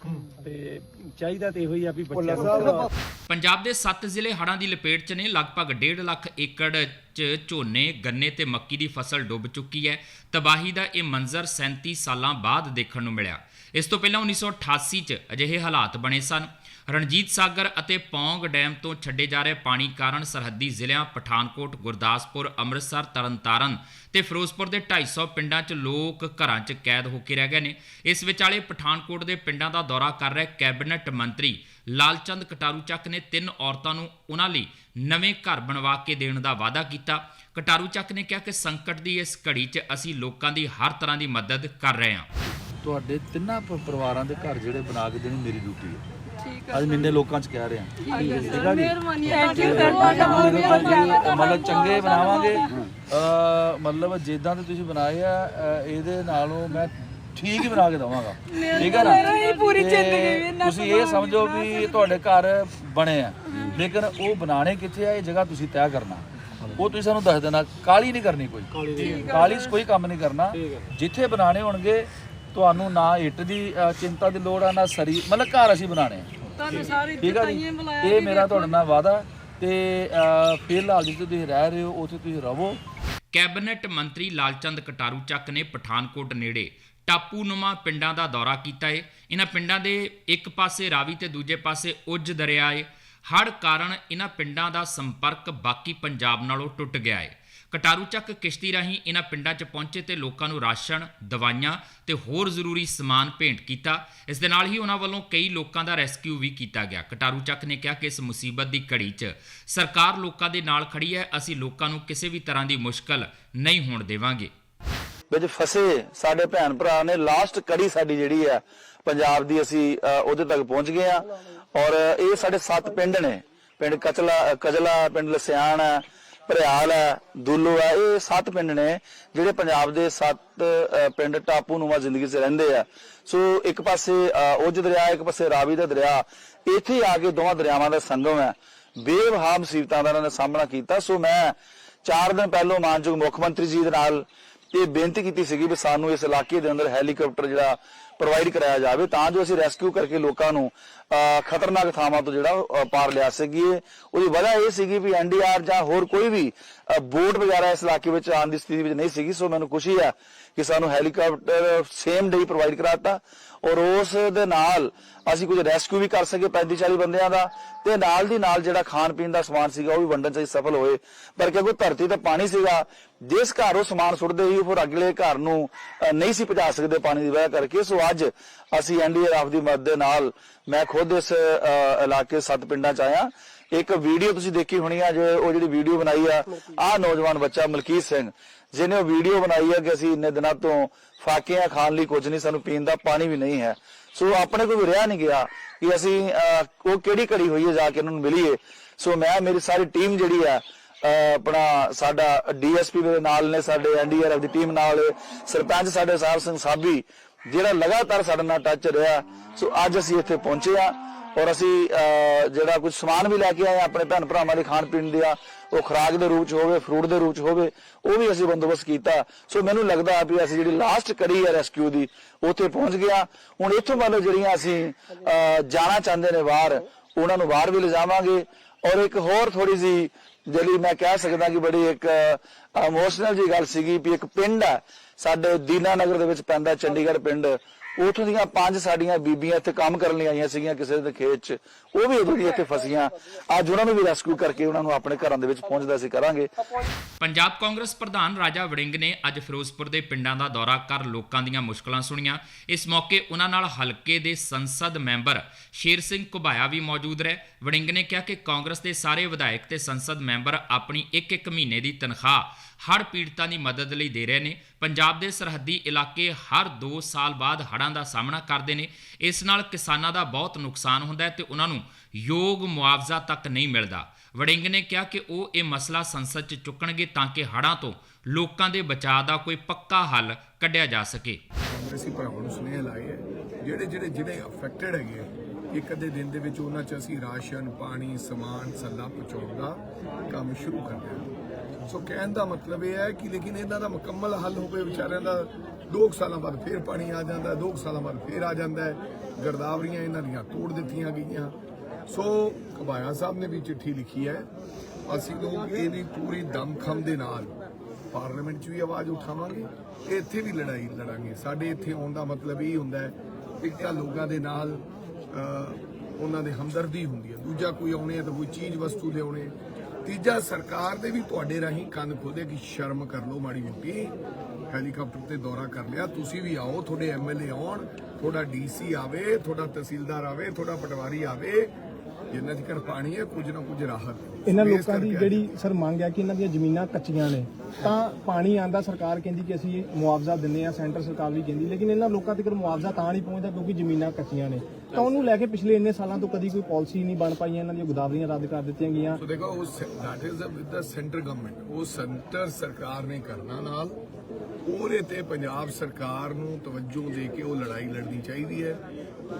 S7: ਤੇ ਚਾਹੀਦਾ ਤੇ ਇਹੋ ਹੀ ਆ ਵੀ ਬੱਚਿਆਂ ਨੂੰ
S1: ਪੰਜਾਬ ਦੇ 7 ਜ਼ਿਲ੍ਹੇ ਹੜ੍ਹਾਂ ਦੀ ਲਪੇਟ 'ਚ ਨੇ। ਲਗਭਗ 1.5 ਲੱਖ ਏਕੜ 'ਚ ਝੋਨੇ ਗੰਨੇ ਤੇ ਮੱਕੀ ਦੀ ਫਸਲ ਡੁੱਬ ਚੁੱਕੀ ਹੈ। ਤਬਾਹੀ ਦਾ ਇਹ ਮੰਜ਼ਰ 37 ਸਾਲਾਂ ਬਾਅਦ ਦੇਖਣ ਨੂੰ ਮਿਲਿਆ। ਇਸ ਤੋਂ ਪਹਿਲਾਂ 1988 'ਚ ਅਜਿਹੇ ਹਾਲਾਤ ਬਣੇ ਸਨ। ਰਣਜੀਤ ਸਾਗਰ ਅਤੇ ਪੌਂਗ ਡੈਮ ਤੋਂ ਛੱਡੇ ਜਾ ਰਹੇ ਪਾਣੀ ਕਾਰਨ ਸਰਹੱਦੀ ਜ਼ਿਲ੍ਹਿਆਂ ਪਠਾਨਕੋਟ, ਗੁਰਦਾਸਪੁਰ, ਅੰਮ੍ਰਿਤਸਰ, ਤਰਨਤਾਰਨ ਤੇ ਫਿਰੋਜ਼ਪੁਰ ਦੇ 250 ਪਿੰਡਾਂ 'ਚ ਲੋਕ ਘਰਾਂ 'ਚ ਕੈਦ ਹੋ ਕੇ ਰਹਿ ਗਏ ਨੇ। ਇਸ ਵਿਚਾਲੇ ਪਠਾਨਕੋਟ ਦੇ ਪਿੰਡਾਂ ਦਾ ਦੌਰਾ ਕਰ ਰਹੇ ਕੈਬਨਿਟ ਮੰਤਰੀ ਲਾਲਚੰਦ ਕਟਾਰੂ ਚੱਕ ਨੇ ਤਿੰਨ ਔਰਤਾਂ ਨੂੰ ਉਹਨਾਂ ਲਈ ਨਵੇਂ ਘਰ ਬਣਵਾ ਕੇ ਦੇਣ ਦਾ ਵਾਅਦਾ ਕੀਤਾ। ਕਟਾਰੂ ਚੱਕ ਨੇ ਕਿਹਾ ਕਿ ਸੰਕਟ ਦੀ ਇਸ ਘੜੀ 'ਚ ਅਸੀਂ ਲੋਕਾਂ ਦੀ ਹਰ ਤਰ੍ਹਾਂ ਦੀ ਮਦਦ ਕਰ ਰਹੇ ਹਾਂ।
S8: ਤੁਹਾਡੇ ਤਿੰਨਾਂ ਪ- ਪਰਿਵਾਰਾਂ ਦੇ ਘਰ ਜਿਹੜੇ ਬਣਾ ਕੇ ਦੇਣੇ ਮੇਰੀ ਡਿਊਟੀ ਹੈ। ਅੱਜ ਮਿੰਨੇ ਲੋਕਾਂ 'ਚ ਕਹਿ ਰਹੇ। ਹਾਂ ਠੀਕ ਆ ਜੀ।
S9: ਮਿਹਰਬਾਨੀ ਥੈਂਕ ਯੂ ਸਰ
S8: ਮਤਲਬ ਚੰਗੇ ਬਣਾਵਾਂਗੇ। ਅ ਮਤਲਬ ਜਿੱਦਾਂ ਦੇ ਤੁਸੀਂ ਬਣਾਏ ਆ ਅ, ਇਹਦੇ ਨਾਲੋਂ ਮੈਂ ਠੀਕ ਹੀ ਬਣਾ ਕੇ ਦਵਾਂਗਾ। ਠੀਕ ਹੈ ਨਾ?
S9: ਪੂਰੀ
S8: ਤੇ
S9: ਜ਼ਿੰਦਗੀ ਵੀ ਇਹਨਾਂ
S8: ਤੁਸੀਂ ਇਹ ਸਮਝੋ ਵੀ ਇਹ ਤੁਹਾਡੇ ਘਰ ਬਣੇ ਆ। ਲੇਕਿਨ ਉਹ ਬਣਾਣੇ ਕਿੱਥੇ ਆ? ਇਹ ਜਗ੍ਹਾ ਤੁਸੀਂ ਤੈਅ ਕਰਨਾ। ਉਹ ਤੁਸੀਂ ਸਾਨੂੰ ਦੱਸ ਦੇਣਾ ਕਾਲੀ ਨਹੀਂ ਕਰਨੀ ਕੋਈ। ਕਾਲੀ 'ਚ ਕੋਈ ਕੰਮ ਨਹੀਂ ਕਰਨਾ। ਜਿੱਥੇ ਬਣਾਣੇ ਹੋਣਗੇ ਤੁਹਾਨੂੰ ਨਾ ਇੱਟ ਦੀ ਅ, ਚਿੰਤਾ ਦੀ ਲੋੜ ਆ ਨਾ ਸਰੀ ਮਤਲਬ ਘਰ ਅਸੀਂ ਬਣਾਣੇ ਆ।
S9: ਤੁਹਾਨੂੰ ਸਾਰੇ
S8: ਠੀਕ ਆ ਜੀ? ਇਹ ਮੇਰਾ ਤੁਹਾਡੇ ਨਾਲ ਵਾਦਾ ਤੇ ਅ, ਫਿਲਹਾਲ ਜਿੱਥੇ ਤੁਸੀਂ ਰਹਿ ਰਹੇ ਹੋ ਉੱਥੇ ਤੁਸੀਂ ਰਹੋ।
S1: ਕੈਬਨਿਟ ਮੰਤਰੀ ਲਾਲਚੰਦ ਕਟਾਰੂ ਚੱਕ ਨੇ ਪਠਾਨਕੋਟ ਨੇੜੇ ਟਾਪੂਨੁਮਾ ਪਿੰਡਾਂ ਦਾ ਦੌਰਾ ਕੀਤਾ ਏ। ਇਹਨਾਂ ਪਿੰਡਾਂ ਦੇ ਇੱਕ ਪਾਸੇ ਰਾਵੀ ਤੇ ਦੂਜੇ ਪਾਸੇ ਉੱਜ ਦਰਿਆ ਏ। ਹੜ੍ਹ ਕਾਰਨ ਇਹਨਾਂ ਪਿੰਡਾਂ ਦਾ ਸੰਪਰਕ ਬਾਕੀ ਪੰਜਾਬ ਨਾਲੋਂ ਟੁੱਟ ਗਿਆ ਏ। ਕਟਾਰੂ ਚੱਕ ਕਿਸ਼ਤੀ ਰਾਹੀਂ ਇਹਨਾਂ ਪਿੰਡਾਂ 'ਚ ਪਹੁੰਚੇ ਤੇ ਲੋਕਾਂ ਨੂੰ ਰਾਸ਼ਨ, ਦਵਾਈਆਂ ਤੇ ਹੋਰ ਜ਼ਰੂਰੀ ਸਮਾਨ ਭੇਂਟ ਕੀਤਾ। ਇਸ ਦੇ ਨਾਲ ਹੀ ਉਹਨਾਂ ਵੱਲੋਂ ਕਈ ਲੋਕਾਂ ਦਾ ਰੈਸਕਿਊ ਵੀ ਕੀਤਾ ਗਿਆ। ਕਟਾਰੂ ਚੱਕ ਨੇ ਕਿਹਾ ਕਿ ਇਸ ਮੁਸੀਬਤ ਦੀ ਘੜੀ 'ਚ ਸਰਕਾਰ ਲੋਕਾਂ ਦੇ ਨਾਲ ਖੜੀ ਹੈ। ਅਸੀਂ ਲੋਕਾਂ ਨੂੰ ਕਿਸੇ ਵੀ ਤਰ੍ਹਾਂ ਦੀ ਮੁਸ਼ਕਲ ਨਹੀਂ ਹੋਣ ਦੇਵਾਂਗੇ।
S8: ਵਿੱਚ ਫਸੇ ਸਾਡੇ ਭੈਣ ਭਰਾ ਨੇ ਲਾਸਟ ਕੜੀ ਸਾਡੀ ਜਿਹੜੀ ਆ, ਪੰਜਾਬ ਦੀ ਅਸੀਂ ਉਹਦੇ ਤੱਕ ਪਹੁੰਚ ਗਏ ਆ ਔਰ ਇਹ ਸਾਡੇ ਸੱਤ ਪਿੰਡ ਨੇ। ਪਿੰਡ ਕਚਲਾ ਕਜਲਾ, ਪਿੰਡ ਲਸਿਆਣ ਭਰਿਆਲ ਹੈ, ਦੁੱਲੋ ਹੈ, ਇਹ ਸੱਤ ਪਿੰਡ ਨੇ ਜਿਹੜੇ ਪੰਜਾਬ ਦੇ ਸੱਤ ਪਿੰਡ ਟਾਪੂ ਨੂਮਾ ਜ਼ਿੰਦਗੀ 'ਚ ਰਹਿੰਦੇ ਆ। ਸੋ ਇੱਕ ਪਾਸੇ ਉਜ ਦਰਿਆ, ਇੱਕ ਪਾਸੇ ਰਾਵੀ ਦਾ ਦਰਿਆ, ਇੱਥੇ ਆ ਕੇ ਦੋਵਾਂ ਦਰਿਆਵਾਂ ਦਾ ਸੰਗਮ ਹੈ। ਬੇਵਹਾ ਮੁਸੀਬਤਾਂ ਦਾ ਇਹਨਾਂ ਨੇ ਸਾਹਮਣਾ ਕੀਤਾ। ਸੋ ਮੈਂ ਚਾਰ ਦਿਨ ਪਹਿਲੋਂ ਮਾਨਯੋਗ ਮੁੱਖ ਮੰਤਰੀ ਜੀ ਦੇ ਨਾਲ ਇਹ ਬੇਨਤੀ ਕੀਤੀ ਸੀਗੀ ਵੀ ਸਾਨੂੰ ਇਸ ਇਲਾਕੇ ਦੇ ਅੰਦਰ ਹੈਲੀਕਾਪਟਰ ਜਿਹੜਾ ਪ੍ਰੋਵਾਈਡ ਕਰਾਇਆ ਜਾਵੇ ਤਾਂ ਜੋ ਅਸੀਂ ਰੈਸਕਿਊ ਕਰਕੇ ਲੋਕਾਂ ਨੂੰ ਅਹ, ਖਤਰਨਾਕ ਥਾਵਾਂ ਤੋਂ ਜਿਹੜਾ ਪਾਰ ਲਿਆ ਸਕੀਏ। ਉਹਦੀ ਵਜ੍ਹਾ ਇਹ ਸੀਗੀ ਵੀ ਐਨਡੀਆਰ ਜਾਂ ਹੋਰ ਕੋਈ ਵੀ ਬੋਟ ਵਗੈਰਾ ਇਸ ਇਲਾਕੇ ਵਿੱਚ ਆਉਣ ਦੀ ਸਥਿਤੀ ਵਿੱਚ ਨਹੀਂ ਸੀਗੀ ਸੋ ਮੈਨੂੰ ਖੁਸ਼ੀ ਆ ਕਿ ਸਾਨੂੰ ਹੈਲੀਕਾਪਟਰ ਸੇਮ ਡੇ ਪ੍ਰੋਵਾਈਡ ਕਰਾਤਾ ਔਰ ਉਸ ਦੇ ਨਾਲ ਅਸੀਂ ਕੁਝ ਰੈਸਕਿਊ ਵੀ ਕਰ ਸਕੇ 35 40 ਬੰਦਿਆਂ ਦਾ ਤੇ ਨਾਲ ਦੀ ਨਾਲ ਜਿਹੜਾ ਖਾਣ ਪੀਣ ਦਾ ਸਮਾਨ ਸੀਗਾ ਉਹ ਵੀ ਵੰਡਣ ਚ ਸਫਲ ਹੋਏ। ਪਰ ਕਿਉਂਕਿ ਧਰਤੀ ਤੇ ਪਾਣੀ ਸੀਗਾ, ਜਿਸ ਘਰ ਉਹ ਸਮਾਨ ਸੁੱਟਦੇ ਸੀ, ਉਹ ਫਿਰ ਅਗਲੇ ਘਰ ਨੂੰ ਨਹੀਂ ਸੀ ਪਹੁੰਚਾ ਸਕਦੇ ਪਾਣੀ ਦੀ ਵਜ੍ਹਾ ਕਰਕੇ। ਸੋ ਅੱਜ ਅਸੀਂ ਐਨਡੀਆਰਐਫ ਦੀ ਮਦਦ ਦੇ ਨਾਲ ਮੈਂ ਖੁਦ ਇਸ ਇਲਾਕੇ ਸੱਤ ਪਿੰਡਾਂ ਚ ਆਇਆ। ਇੱਕ ਵੀਡੀਓ ਤੁਸੀਂ ਦੇਖੀ ਹੋਣੀ ਆ, ਜੋ ਉਹ ਜਿਹੜੀ ਵੀਡੀਓ ਬਣਾਈ ਆ ਆ ਨੌਜਵਾਨ ਬੱਚਾ ਮਲਕੀਤ ਸਿੰਘ, ਜਿਹਨੇ ਉਹ ਵੀਡੀਓ ਬਣਾਈ ਆ ਕਿ ਅਸੀਂ ਇੰਨੇ ਦਿਨਾਂ ਤੋਂ ਫਾਕੀਆਂ ਖਾਣ ਲਈ ਕੁਝ ਨਹੀਂ ਸਾਨੂੰ ਪੀਣ ਦਾ ਪਾਣੀ ਵੀ ਨਹੀਂ ਹੈ। ਸੋ ਆਪਣੇ ਕੋਲ ਰਿਹਾ ਨਹੀਂ ਗਿਆ ਕਿ ਅਸੀਂ ਅਹ, ਉਹ ਕਿਹੜੀ ਘੜੀ ਹੋਈ ਹੈ ਜਾ ਕੇ ਉਹਨਾਂ ਨੂੰ ਮਿਲੀਏ। ਸੋ ਮੈਂ ਮੇਰੀ ਸਾਰੀ ਟੀਮ ਜਿਹੜੀ ਆ ਅਹ, ਆਪਣਾ ਸਾਡਾ ਡੀਐਸਪੀ ਦੇ ਨਾਲ ਨੇ ਸਾਡੇ ਐਨਡੀਆਰਐਫ ਦੀ ਟੀਮ ਨਾਲ ਸਰਪੰਚ ਸਾਡੇ ਸਾਹਿਬ ਸਿੰਘ ਸਾਬੀ ਜਿਹੜਾ ਲਗਾਤਾਰ ਸਾਡੇ ਨਾਲ ਟੱਚ ਰਿਹਾ। ਸੋ ਅੱਜ ਅਸੀਂ ਇੱਥੇ ਪਹੁੰਚੇ ਆ ਔਰ ਅਸੀਂ ਜਿਹੜਾ ਕੁਝ ਸਮਾਨ ਵੀ ਲੈ ਕੇ ਆਏ ਆ, ਆਪਣੇ ਭੈਣ ਭਰਾਵਾਂ ਦੇ ਖਾਣ ਪੀਣ ਦੇ ਉਹ ਖੁਰਾਕ ਦੇ ਰੂਪ ਚ ਹੋਵੇ, ਫਰੂਟ ਦੇ ਰੂਪ ਚ ਹੋਵੇ, ਉਹ ਵੀ ਅਸੀਂ ਬੰਦੋਬਸਤ ਕੀਤਾ। ਸੋ ਮੈਨੂੰ ਲੱਗਦਾ ਵੀ ਅਸੀਂ ਜਿਹੜੀ ਲਾਸਟ ਕੜੀ ਹੈ ਰੈਸਕਿਊ ਦੀ, ਉੱਥੇ ਪਹੁੰਚ ਗਿਆ। ਹੁਣ ਇੱਥੋਂ ਮਤਲਬ ਜਿਹੜੀਆਂ ਅਸੀਂ ਜਾਣਾ ਚਾਹੁੰਦੇ ਨੇ ਬਾਹਰ, ਉਹਨਾਂ ਨੂੰ ਬਾਹਰ ਵੀ ਲਿਜਾਵਾਂਗੇ। ਔਰ ਇੱਕ ਹੋਰ ਥੋੜੀ ਜੀ ਜਿਹੜੀ ਮੈਂ ਕਹਿ ਸਕਦਾ ਕਿ ਬੜੀ ਇੱਕ ਇਮੋਸ਼ਨਲ ਜੀ ਗੱਲ ਸੀਗੀ ਵੀ ਇੱਕ ਪਿੰਡ ਹੈ ਸਾਡੇ ਦੀਨਾ ਨਗਰ ਦੇ ਵਿੱਚ ਪੈਂਦਾ ਚੰਡੀਗੜ੍ਹ ਪਿੰਡ। ਉਥੋਂ ਦੀਆਂ ਪੰਜ ਸਾਡੀਆਂ ਬੀਬੀਆਂ ਇੱਥੇ ਕੰਮ ਕਰਨ ਲਈ ਆਈਆਂ ਸੀਗੀਆਂ ਕਿਸੇ ਦੇ ਖੇਤ 'ਚ। ਉਹ ਵੀ ਜਿਹੜੀ ਇੱਥੇ ਫਸੀਆਂ। ਅੱਜ ਉਹਨਾਂ ਨੂੰ ਵੀ ਰੈਸਕਿਊ ਕਰਕੇ ਉਹਨਾਂ ਨੂੰ ਆਪਣੇ ਘਰਾਂ ਦੇ ਵਿੱਚ ਪਹੁੰਚਦਾ ਸੀ ਕਰਾਂਗੇ।
S1: ਪੰਜਾਬ ਕਾਂਗਰਸ ਪ੍ਰਧਾਨ ਰਾਜਾ ਵੜਿੰਗ ਨੇ ਅੱਜ ਫਿਰੋਜ਼ਪੁਰ ਦੇ ਪਿੰਡਾਂ ਦਾ ਦੌਰਾ ਕਰ ਲੋਕਾਂ ਦੀਆਂ ਮੁਸ਼ਕਲਾਂ ਸੁਣੀਆਂ। ਇਸ ਮੌਕੇ ਉਹਨਾਂ ਨਾਲ ਹਲਕੇ ਦੇ ਸੰਸਦ ਮੈਂਬਰ ਸ਼ੇਰ ਸਿੰਘ ਘੁਬਾਇਆ ਵੀ ਮੌਜੂਦ ਰਹੇ। ਵੜਿੰਗ ਨੇ ਕਿਹਾ ਕਿ ਕਾਂਗਰਸ ਦੇ ਸਾਰੇ ਵਿਧਾਇਕ ਤੇ ਸੰਸਦ ਮੈਂਬਰ ਆਪਣੀ ਇੱਕ ਇੱਕ ਮਹੀਨੇ ਦੀ ਤਨਖਾਹ ਹੜ ਪੀੜਤਾਂ ਦੀ ਮਦਦ ਲਈ ਦੇ ਰਹੇ ਨੇ। ਪੰਜਾਬ ਦੇ ਸਰਹੱਦੀ ਇਲਾਕੇ ਹਰ 2 ਸਾਲ ਬਾਅਦ ਹੜ੍ਹਾਂ ਦਾ ਸਾਹਮਣਾ ਕਰਦੇ ਨੇ। ਇਸ ਨਾਲ ਕਿਸਾਨਾਂ ਦਾ ਬਹੁਤ ਨੁਕਸਾਨ ਹੁੰਦਾ ਹੈ ਤੇ ਉਹਨਾਂ ਨੂੰ ਯੋਗ ਮੁਆਵਜ਼ਾ ਤੱਕ ਨਹੀਂ ਮਿਲਦਾ। ਵੜਿੰਗ ਨੇ ਕਿਹਾ ਕਿ ਉਹ ਇਹ ਮਸਲਾ ਸੰਸਦ 'ਚ ਚੁੱਕਣਗੇ ਤਾਂ ਕਿ ਹੜ੍ਹਾਂ ਤੋਂ ਲੋਕਾਂ ਦੇ ਬਚਾਅ ਦਾ ਕੋਈ ਪੱਕਾ ਹੱਲ ਕੱਢਿਆ ਜਾ ਸਕੇ।
S10: ਅਸੀਂ ਭਰਾਵਾਂ ਨੂੰ ਸੁਨੇਹਾ ਲਾਏ ਜਿਹੜੇ ਜਿਹੜੇ ਜਿਹੜੇ ਅਫੈਕਟਡ ਹੈਗੇ ਇੱਕ ਅੱਧੇ ਦਿਨ ਦੇ ਵਿੱਚ ਉਹਨਾਂ 'ਚ ਅਸੀਂ ਰਾਸ਼ਨ, ਪਾਣੀ, ਸਮਾਨ, ਸੱਲਾ ਪਹੁੰਚਾਉਣ ਦਾ ਕੰਮ ਸ਼ੁਰੂ ਕਰ ਦਿਆਂਗੇ ਸੋ ਕਹਿਣ ਦਾ ਮਤਲਬ ਇਹ ਹੈ ਕਿ ਲੇਕਿਨ ਇਹਨਾਂ ਦਾ ਮੁਕੰਮਲ ਹੱਲ ਹੋਵੇ ਵਿਚਾਰਿਆਂ ਦਾ 2 ਸਾਲਾਂ ਬਾਅਦ ਫੇਰ ਪਾਣੀ ਆ ਜਾਂਦਾ 2 ਸਾਲਾਂ ਬਾਅਦ ਫੇਰ ਆ ਜਾਂਦਾ ਹੈ। ਗਰਦਾਵਰੀਆਂ ਇਹਨਾਂ ਦੀਆਂ ਤੋੜ ਦਿੱਤੀਆਂ ਗਈਆਂ। ਸੋ ਕਬਾਇਆ ਸਾਹਿਬ ਨੇ ਵੀ ਚਿੱਠੀ ਲਿਖੀ ਹੈ। ਅਸੀਂ ਲੋਕ ਇਹਦੀ ਪੂਰੀ ਦਮਖਮ ਦੇ ਨਾਲ ਪਾਰਲੀਮੈਂਟ 'ਚ ਵੀ ਆਵਾਜ਼ ਉਠਾਵਾਂਗੇ ਤੇ ਇੱਥੇ ਵੀ ਲੜਾਈ ਲੜਾਂਗੇ। ਸਾਡੇ ਇੱਥੇ ਆਉਣ ਦਾ ਮਤਲਬ ਇਹ ਹੁੰਦਾ ਹੈ ਇੱਕ ਤਾਂ ਲੋਕਾਂ ਦੇ ਨਾਲ ਉਹਨਾਂ ਦੇ ਹਮਦਰਦੀ ਹੁੰਦੀ ਹੈ। ਦੂਜਾ ਕੋਈ ਆਉਣੇ ਆ ਤਾਂ ਕੋਈ ਚੀਜ਼ ਵਸਤੂ ਲਿਆਉਣੇ। ਤੀਜਾ ਸਰਕਾਰ ਦੇ ਵੀ ਤੁਹਾਡੇ ਰਾਹੀਂ ਕੰਨ ਖੋਦੇ ਕਿ ਸ਼ਰਮ ਕਰ ਲਓ ਮਾੜੀ ਮੋਟੀ। ਹੈਲੀਕਾਪਟਰ ਤੇ ਦੌਰਾ ਕਰ ਲਿਆ। ਤੁਸੀਂ ਵੀ ਆਓ ਤੁਹਾਡੇ ਐਮਐਲਏ ਆਉਣ ਤੁਹਾਡਾ ਡੀਸੀ ਆਵੇ ਤੁਹਾਡਾ ਤਹਿਸੀਲਦਾਰ ਆਵੇ ਤੁਹਾਡਾ ਪਟਵਾਰੀ ਆਵੇ। ਜਿੰਨਾ ਚਿਰ ਪਾਣੀ ਹੈ ਕੁਝ ਨਾ ਕੁਝ ਰਾਹਤ।
S3: ਇਹਨਾਂ ਲੋਕਾਂ ਦੀ ਜਿਹੜੀ ਸਰ ਮੰਗ ਹੈ ਕਿ ਇਹਨਾਂ ਦੀਆਂ ਜ਼ਮੀਨਾਂ ਕੱਚੀਆਂ ਨੇ ਤਾਂ ਪਾਣੀ ਆਂਦਾ ਸਰਕਾਰ ਕਹਿੰਦੀ ਕਿ ਅਸੀਂ ਮੁਆਵਜ਼ਾ ਦਿੰਨੇ ਆ ਸੈਂਟਰ ਸਰਕਾਰ ਵੀ ਕਹਿੰਦੀ ਲੇਕਿਨ ਇਹਨਾਂ ਲੋਕਾਂ ਤੱਕ ਮੁਆਵਜ਼ਾ ਤਾਂ ਨਹੀਂ ਪਹੁੰਚਦਾ ਕਿਉਂਕਿ ਜ਼ਮੀਨਾਂ ਕੱਚੀਆਂ ਨੇ। ਤਾਂ ਉਹਨੂੰ ਲੈ ਕੇ ਪਿਛਲੇ ਇੰਨੇ ਸਾਲਾਂ ਤੋਂ ਕਦੀ ਕੋਈ ਪਾਲਿਸੀ ਨਹੀਂ ਬਣ ਪਾਈ, ਇਹਨਾਂ ਦੀਆਂ ਗੋਦਾਵਰੀਆਂ ਰੱਦ ਕਰ ਦਿੱਤੀਆਂ ਗਈਆਂ।
S10: ਸੋ ਦੇਖੋ, ਉਹ that is with the centre government ਉਹ ਸੈਂਟਰ ਸਰਕਾਰ ਨੇ ਕਰਨਾ ਨਾਲ, ਉਹਦੇ ਤੇ ਪੰਜਾਬ ਸਰਕਾਰ ਨੂੰ ਤਵੱਜੋ ਦੇ ਕੇ ਉਹ ਲੜਾਈ ਲੜਨੀ ਚਾਹੀਦੀ ਹੈ।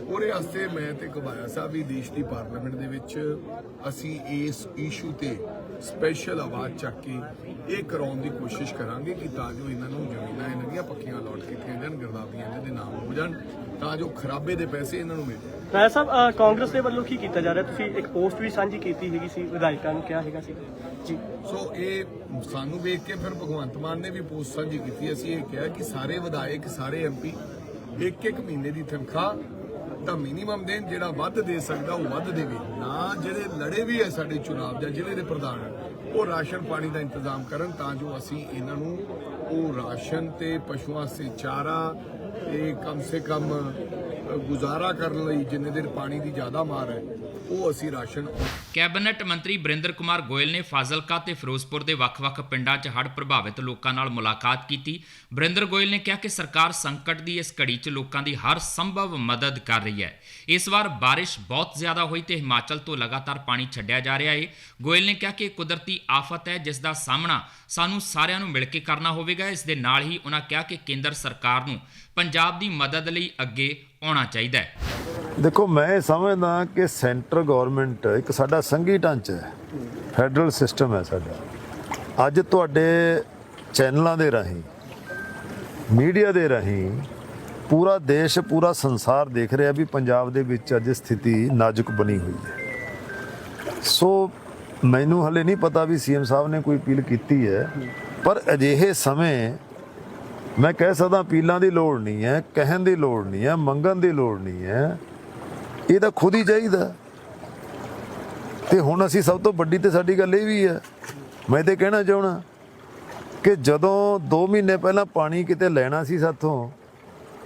S10: ਉਹਦੇ ਵਾਸਤੇ ਮੈਂ ਤੇ ਕਬਾਇਆ ਸਾਹਿਬ ਵੀ ਦੇਸ਼ ਦੀ ਪਾਰਲੀਮੈਂਟ ਦੇ ਵਿੱਚ ਅਸੀਂ ਇਸ ਇਸ਼ੂ ਤੇ ਸਪੈਸ਼ਲ ਆਵਾਜ਼ ਚੱਕ ਕੇ ਇਹ ਕਰਾਉਣ ਦੀ ਕੋਸ਼ਿਸ਼ ਕਰਾਂਗੇ ਕਿ ਤਾਂ ਜੋ ਇਹਨਾਂ ਨੂੰ ਜ਼ਮੀਨਾਂ ਇਹਨਾਂ ਦੀਆਂ ਪੱਕੀਆਂ ਅਲਾਟ ਕੀਤੀਆਂ ਜਾਣ ਗਰਦਾਵਰੀਆਂ ਇਹਨਾਂ ਦੇ ਨਾਮ ਹੋ ਜਾਣ ਤਾਂ ਜੋ ਖਰਾਬੇ ਦੇ ਪੈਸੇ ਇਹਨਾਂ ਨੂੰ ਮਿਲ ਜਾਣ।
S6: ਰਾਏ ਸਾਹਿਬ ਕਾਂਗਰਸ ਦੇ ਵੱਲੋਂ ਕੀ ਕੀਤਾ ਜਾ ਰਿਹਾ? ਤੁਸੀਂ ਇੱਕ ਪੋਸਟ ਵੀ ਸਾਂਝੀ ਕੀਤੀ ਹੈਗੀ ਸੀ ਵਿਧਾਇਕਾਂ ਨੂੰ ਕਿਹਾ ਹੈਗਾ ਸੀ। ਜੀ।
S10: ਸੋ ਇਹ ਸਾਨੂੰ ਵੇਖ ਕੇ ਫਿਰ ਭਗਵੰਤ ਮਾਨ ਨੇ ਵੀ ਪੋਸਟ ਸਾਂਝੀ ਕੀਤੀ। ਅਸੀਂ ਇਹ ਕਿਹਾ ਕਿ ਸਾਰੇ ਵਿਧਾਇਕ ਸਾਰੇ ਐਮਪੀ ਇੱਕ ਇੱਕ ਮਹੀਨੇ ਦੀ ਤਨਖਾਹ ਤਾਂ ਮਿਨੀਮਮ ਦੇਣ ਜਿਹੜਾ ਵੱਧ ਦੇ ਸਕਦਾ ਉਹ ਵੱਧ ਦੇਵੇ। ਨਾ ਜਿਹੜੇ ਲੜੇ ਵੀ ਹੈ ਸਾਡੇ ਚੁਣਾਵ ਜਾਂ ਜ਼ਿਲ੍ਹੇ ਦੇ ਪ੍ਰਧਾਨ। ਉਹ ਰਾਸ਼ਨ ਪਾਣੀ ਦਾ ਇੰਤਜ਼ਾਮ ਕਰਨ ਤਾਂ ਜੋ ਅਸੀਂ ਇਹਨਾਂ ਨੂੰ ਉਹ ਰਾਸ਼ਨ ਤੇ ਪਸ਼ੂਆਂ ਸੇ ਚਾਰਾ ਤੇ ਕਮ ਸੇ ਕਮ ਗੁਜ਼ਾਰਾ ਕਰਨ ਲਈ ਜਿੰਨੇ ਦਿਨ ਪਾਣੀ ਦੀ ਜ਼ਿਆਦਾ ਮਾਰ ਹੈ ਉਹ ਅਸੀਂ ਰਾਸ਼ਨ
S1: ਕੈਬਨਿਟ ਮੰਤਰੀ ਬਰਿੰਦਰ ਕੁਮਾਰ ਗੋਇਲ ਨੇ ਫਾਜ਼ਿਲਕਾ ਤੇ ਫਿਰੋਜ਼ਪੁਰ ਦੇ ਵੱਖ-ਵੱਖ ਪਿੰਡਾਂ 'ਚ ਹੜ੍ਹ ਪ੍ਰਭਾਵਿਤ ਲੋਕਾਂ ਨਾਲ ਮੁਲਾਕਾਤ ਕੀਤੀ। ਬਰਿੰਦਰ ਗੋਇਲ ਨੇ ਕਿਹਾ ਕਿ ਸਰਕਾਰ ਸੰਕਟ ਦੀ ਇਸ ਘੜੀ 'ਚ ਲੋਕਾਂ ਦੀ ਹਰ ਸੰਭਵ ਮਦਦ ਕਰ ਰਹੀ ਹੈ। ਇਸ ਵਾਰ ਬਾਰਿਸ਼ ਬਹੁਤ ਜ਼ਿਆਦਾ ਹੋਈ ਤੇ ਹਿਮਾਚਲ ਤੋਂ ਲਗਾਤਾਰ ਪਾਣੀ ਛੱਡਿਆ ਜਾ ਰਿਹਾ ਹੈ ਗੋਇਲ ਨੇ ਕਿਹਾ ਕਿ ਕੁਦਰਤੀ ਆਫਤ ਹੈ, ਜਿਸ ਦਾ ਸਾਹਮਣਾ ਸਾਨੂੰ ਸਾਰਿਆਂ ਨੂੰ ਮਿਲ ਕੇ ਕਰਨਾ ਹੋਵੇਗਾ। ਇਸ ਦੇ ਨਾਲ ਹੀ ਉਹਨਾਂ ਕਿਹਾ ਕਿ ਕੇਂਦਰ ਸਰਕਾਰ ਨੂੰ ਪੰਜਾਬ ਦੀ ਮਦਦ ਲਈ ਅੱਗੇ ਆਉਣਾ ਚਾਹੀਦਾ ਹੈ।
S11: ਦੇਖੋ, ਮੈਂ ਇਹ ਸਮਝਦਾ ਕਿ ਸੈਂਟਰ ਗਵਰਨਮੈਂਟ ਇੱਕ ਸਾਡਾ ਸੰਘੀ ਢਾਂਚਾ ਹੈ। ਫੈਡਰਲ ਸਿਸਟਮ ਹੈ ਸਾਡਾ। ਅੱਜ ਤੁਹਾਡੇ ਚੈਨਲਾਂ ਦੇ ਰਾਹੀਂ, ਮੀਡੀਆ ਦੇ ਰਾਹੀਂ ਪੂਰਾ ਦੇਸ਼, ਪੂਰਾ ਸੰਸਾਰ ਦੇਖ ਰਿਹਾ ਵੀ ਪੰਜਾਬ ਦੇ ਵਿੱਚ ਅੱਜ ਸਥਿਤੀ ਨਾਜ਼ੁਕ ਬਣੀ ਹੋਈ ਹੈ। ਸੋ ਮੈਨੂੰ ਹਲੇ ਨਹੀਂ ਪਤਾ ਵੀ ਸੀਐਮ ਸਾਹਿਬ ਨੇ ਕੋਈ ਅਪੀਲ ਕੀਤੀ ਹੈ, ਪਰ ਅਜਿਹੇ ਸਮੇਂ ਮੈਂ ਕਹਿ ਸਕਦਾ ਅਪੀਲਾਂ ਦੀ ਲੋੜ ਨਹੀਂ ਹੈ, ਕਹਿਣ ਦੀ ਲੋੜ ਨਹੀਂ ਹੈ, ਮੰਗਣ ਦੀ ਲੋੜ ਨਹੀਂ ਹੈ। ਇਹ ਤਾਂ ਖੁਦ ਹੀ ਚਾਹੀਦਾ। ਤੇ ਹੁਣ ਅਸੀਂ ਸਭ ਤੋਂ ਵੱਡੀ ਤੇ ਸਾਡੀ ਗੱਲ ਇਹ ਵੀ ਹੈ। ਮੈਂ ਤੇ ਕਹਿਣਾ ਚਾਹਣਾ ਕਿ ਜਦੋਂ 2 ਮਹੀਨੇ ਪਹਿਲਾਂ ਪਾਣੀ ਕਿਤੇ ਲੈਣਾ ਸੀ ਸਾਥੋਂ,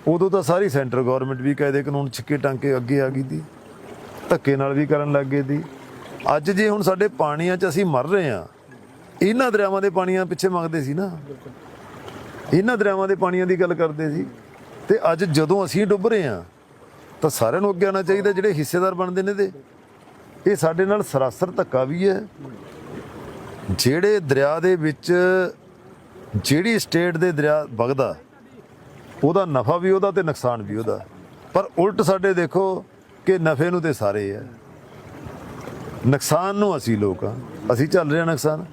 S11: ਉਦੋਂ ਤਾਂ ਸਾਰੀ ਸੈਂਟਰ ਗਵਰਨਮੈਂਟ ਵੀ ਕਾਇਦੇ ਕਾਨੂੰਨ ਛਿੱਕੇ ਟਾਂਕੇ ਅੱਗੇ ਆ ਗਈ ਦੀ ਧੱਕੇ ਨਾਲ ਵੀ ਕਰਨ ਲੱਗ ਗਏ ਦੀ ਅੱਜ ਜੇ ਹੁਣ ਸਾਡੇ ਪਾਣੀਆਂ 'ਚ ਅਸੀਂ ਮਰ ਰਹੇ ਆ ਇਹਨਾਂ ਦਰਿਆਵਾਂ ਦੇ ਪਾਣੀਆਂ ਪਿੱਛੇ ਮੰਗਦੇ ਸੀ ਨਾ। ਇਹਨਾਂ ਦਰਿਆਵਾਂ ਦੇ ਪਾਣੀਆਂ ਦੀ ਗੱਲ ਕਰਦੇ ਸੀ। ਤੇ ਅੱਜ ਜਦੋਂ ਅਸੀਂ ਡੁੱਬ ਰਹੇ ਹਾਂ, ਤਾਂ ਸਾਰਿਆਂ ਨੂੰ ਅੱਗੇ ਆਉਣਾ ਚਾਹੀਦਾ, ਜਿਹੜੇ ਹਿੱਸੇਦਾਰ ਬਣਦੇ ਨੇ ਦੇ ਇਹ ਸਾਡੇ ਨਾਲ ਸਰਾਸਰ ਧੱਕਾ ਵੀ ਹੈ। ਜਿਹੜੇ ਦਰਿਆ ਦੇ ਵਿੱਚ, ਜਿਹੜੀ ਸਟੇਟ ਦੇ ਦਰਿਆ ਵਗਦਾ, ਉਹਦਾ ਨਫਾ ਵੀ ਉਹਦਾ ਤੇ ਨੁਕਸਾਨ ਵੀ ਉਹਦਾ। ਪਰ ਉਲਟ ਸਾਡੇ ਦੇਖੋ ਕਿ ਨਫੇ ਨੂੰ ਤੇ ਸਾਰੇ ਹੈ। ਨੁਕਸਾਨ ਨੂੰ ਅਸੀਂ ਲੋਕ ਆ ਅਸੀਂ ਚੱਲ ਰਹੇ ਹਾਂ ਨੁਕਸਾਨ।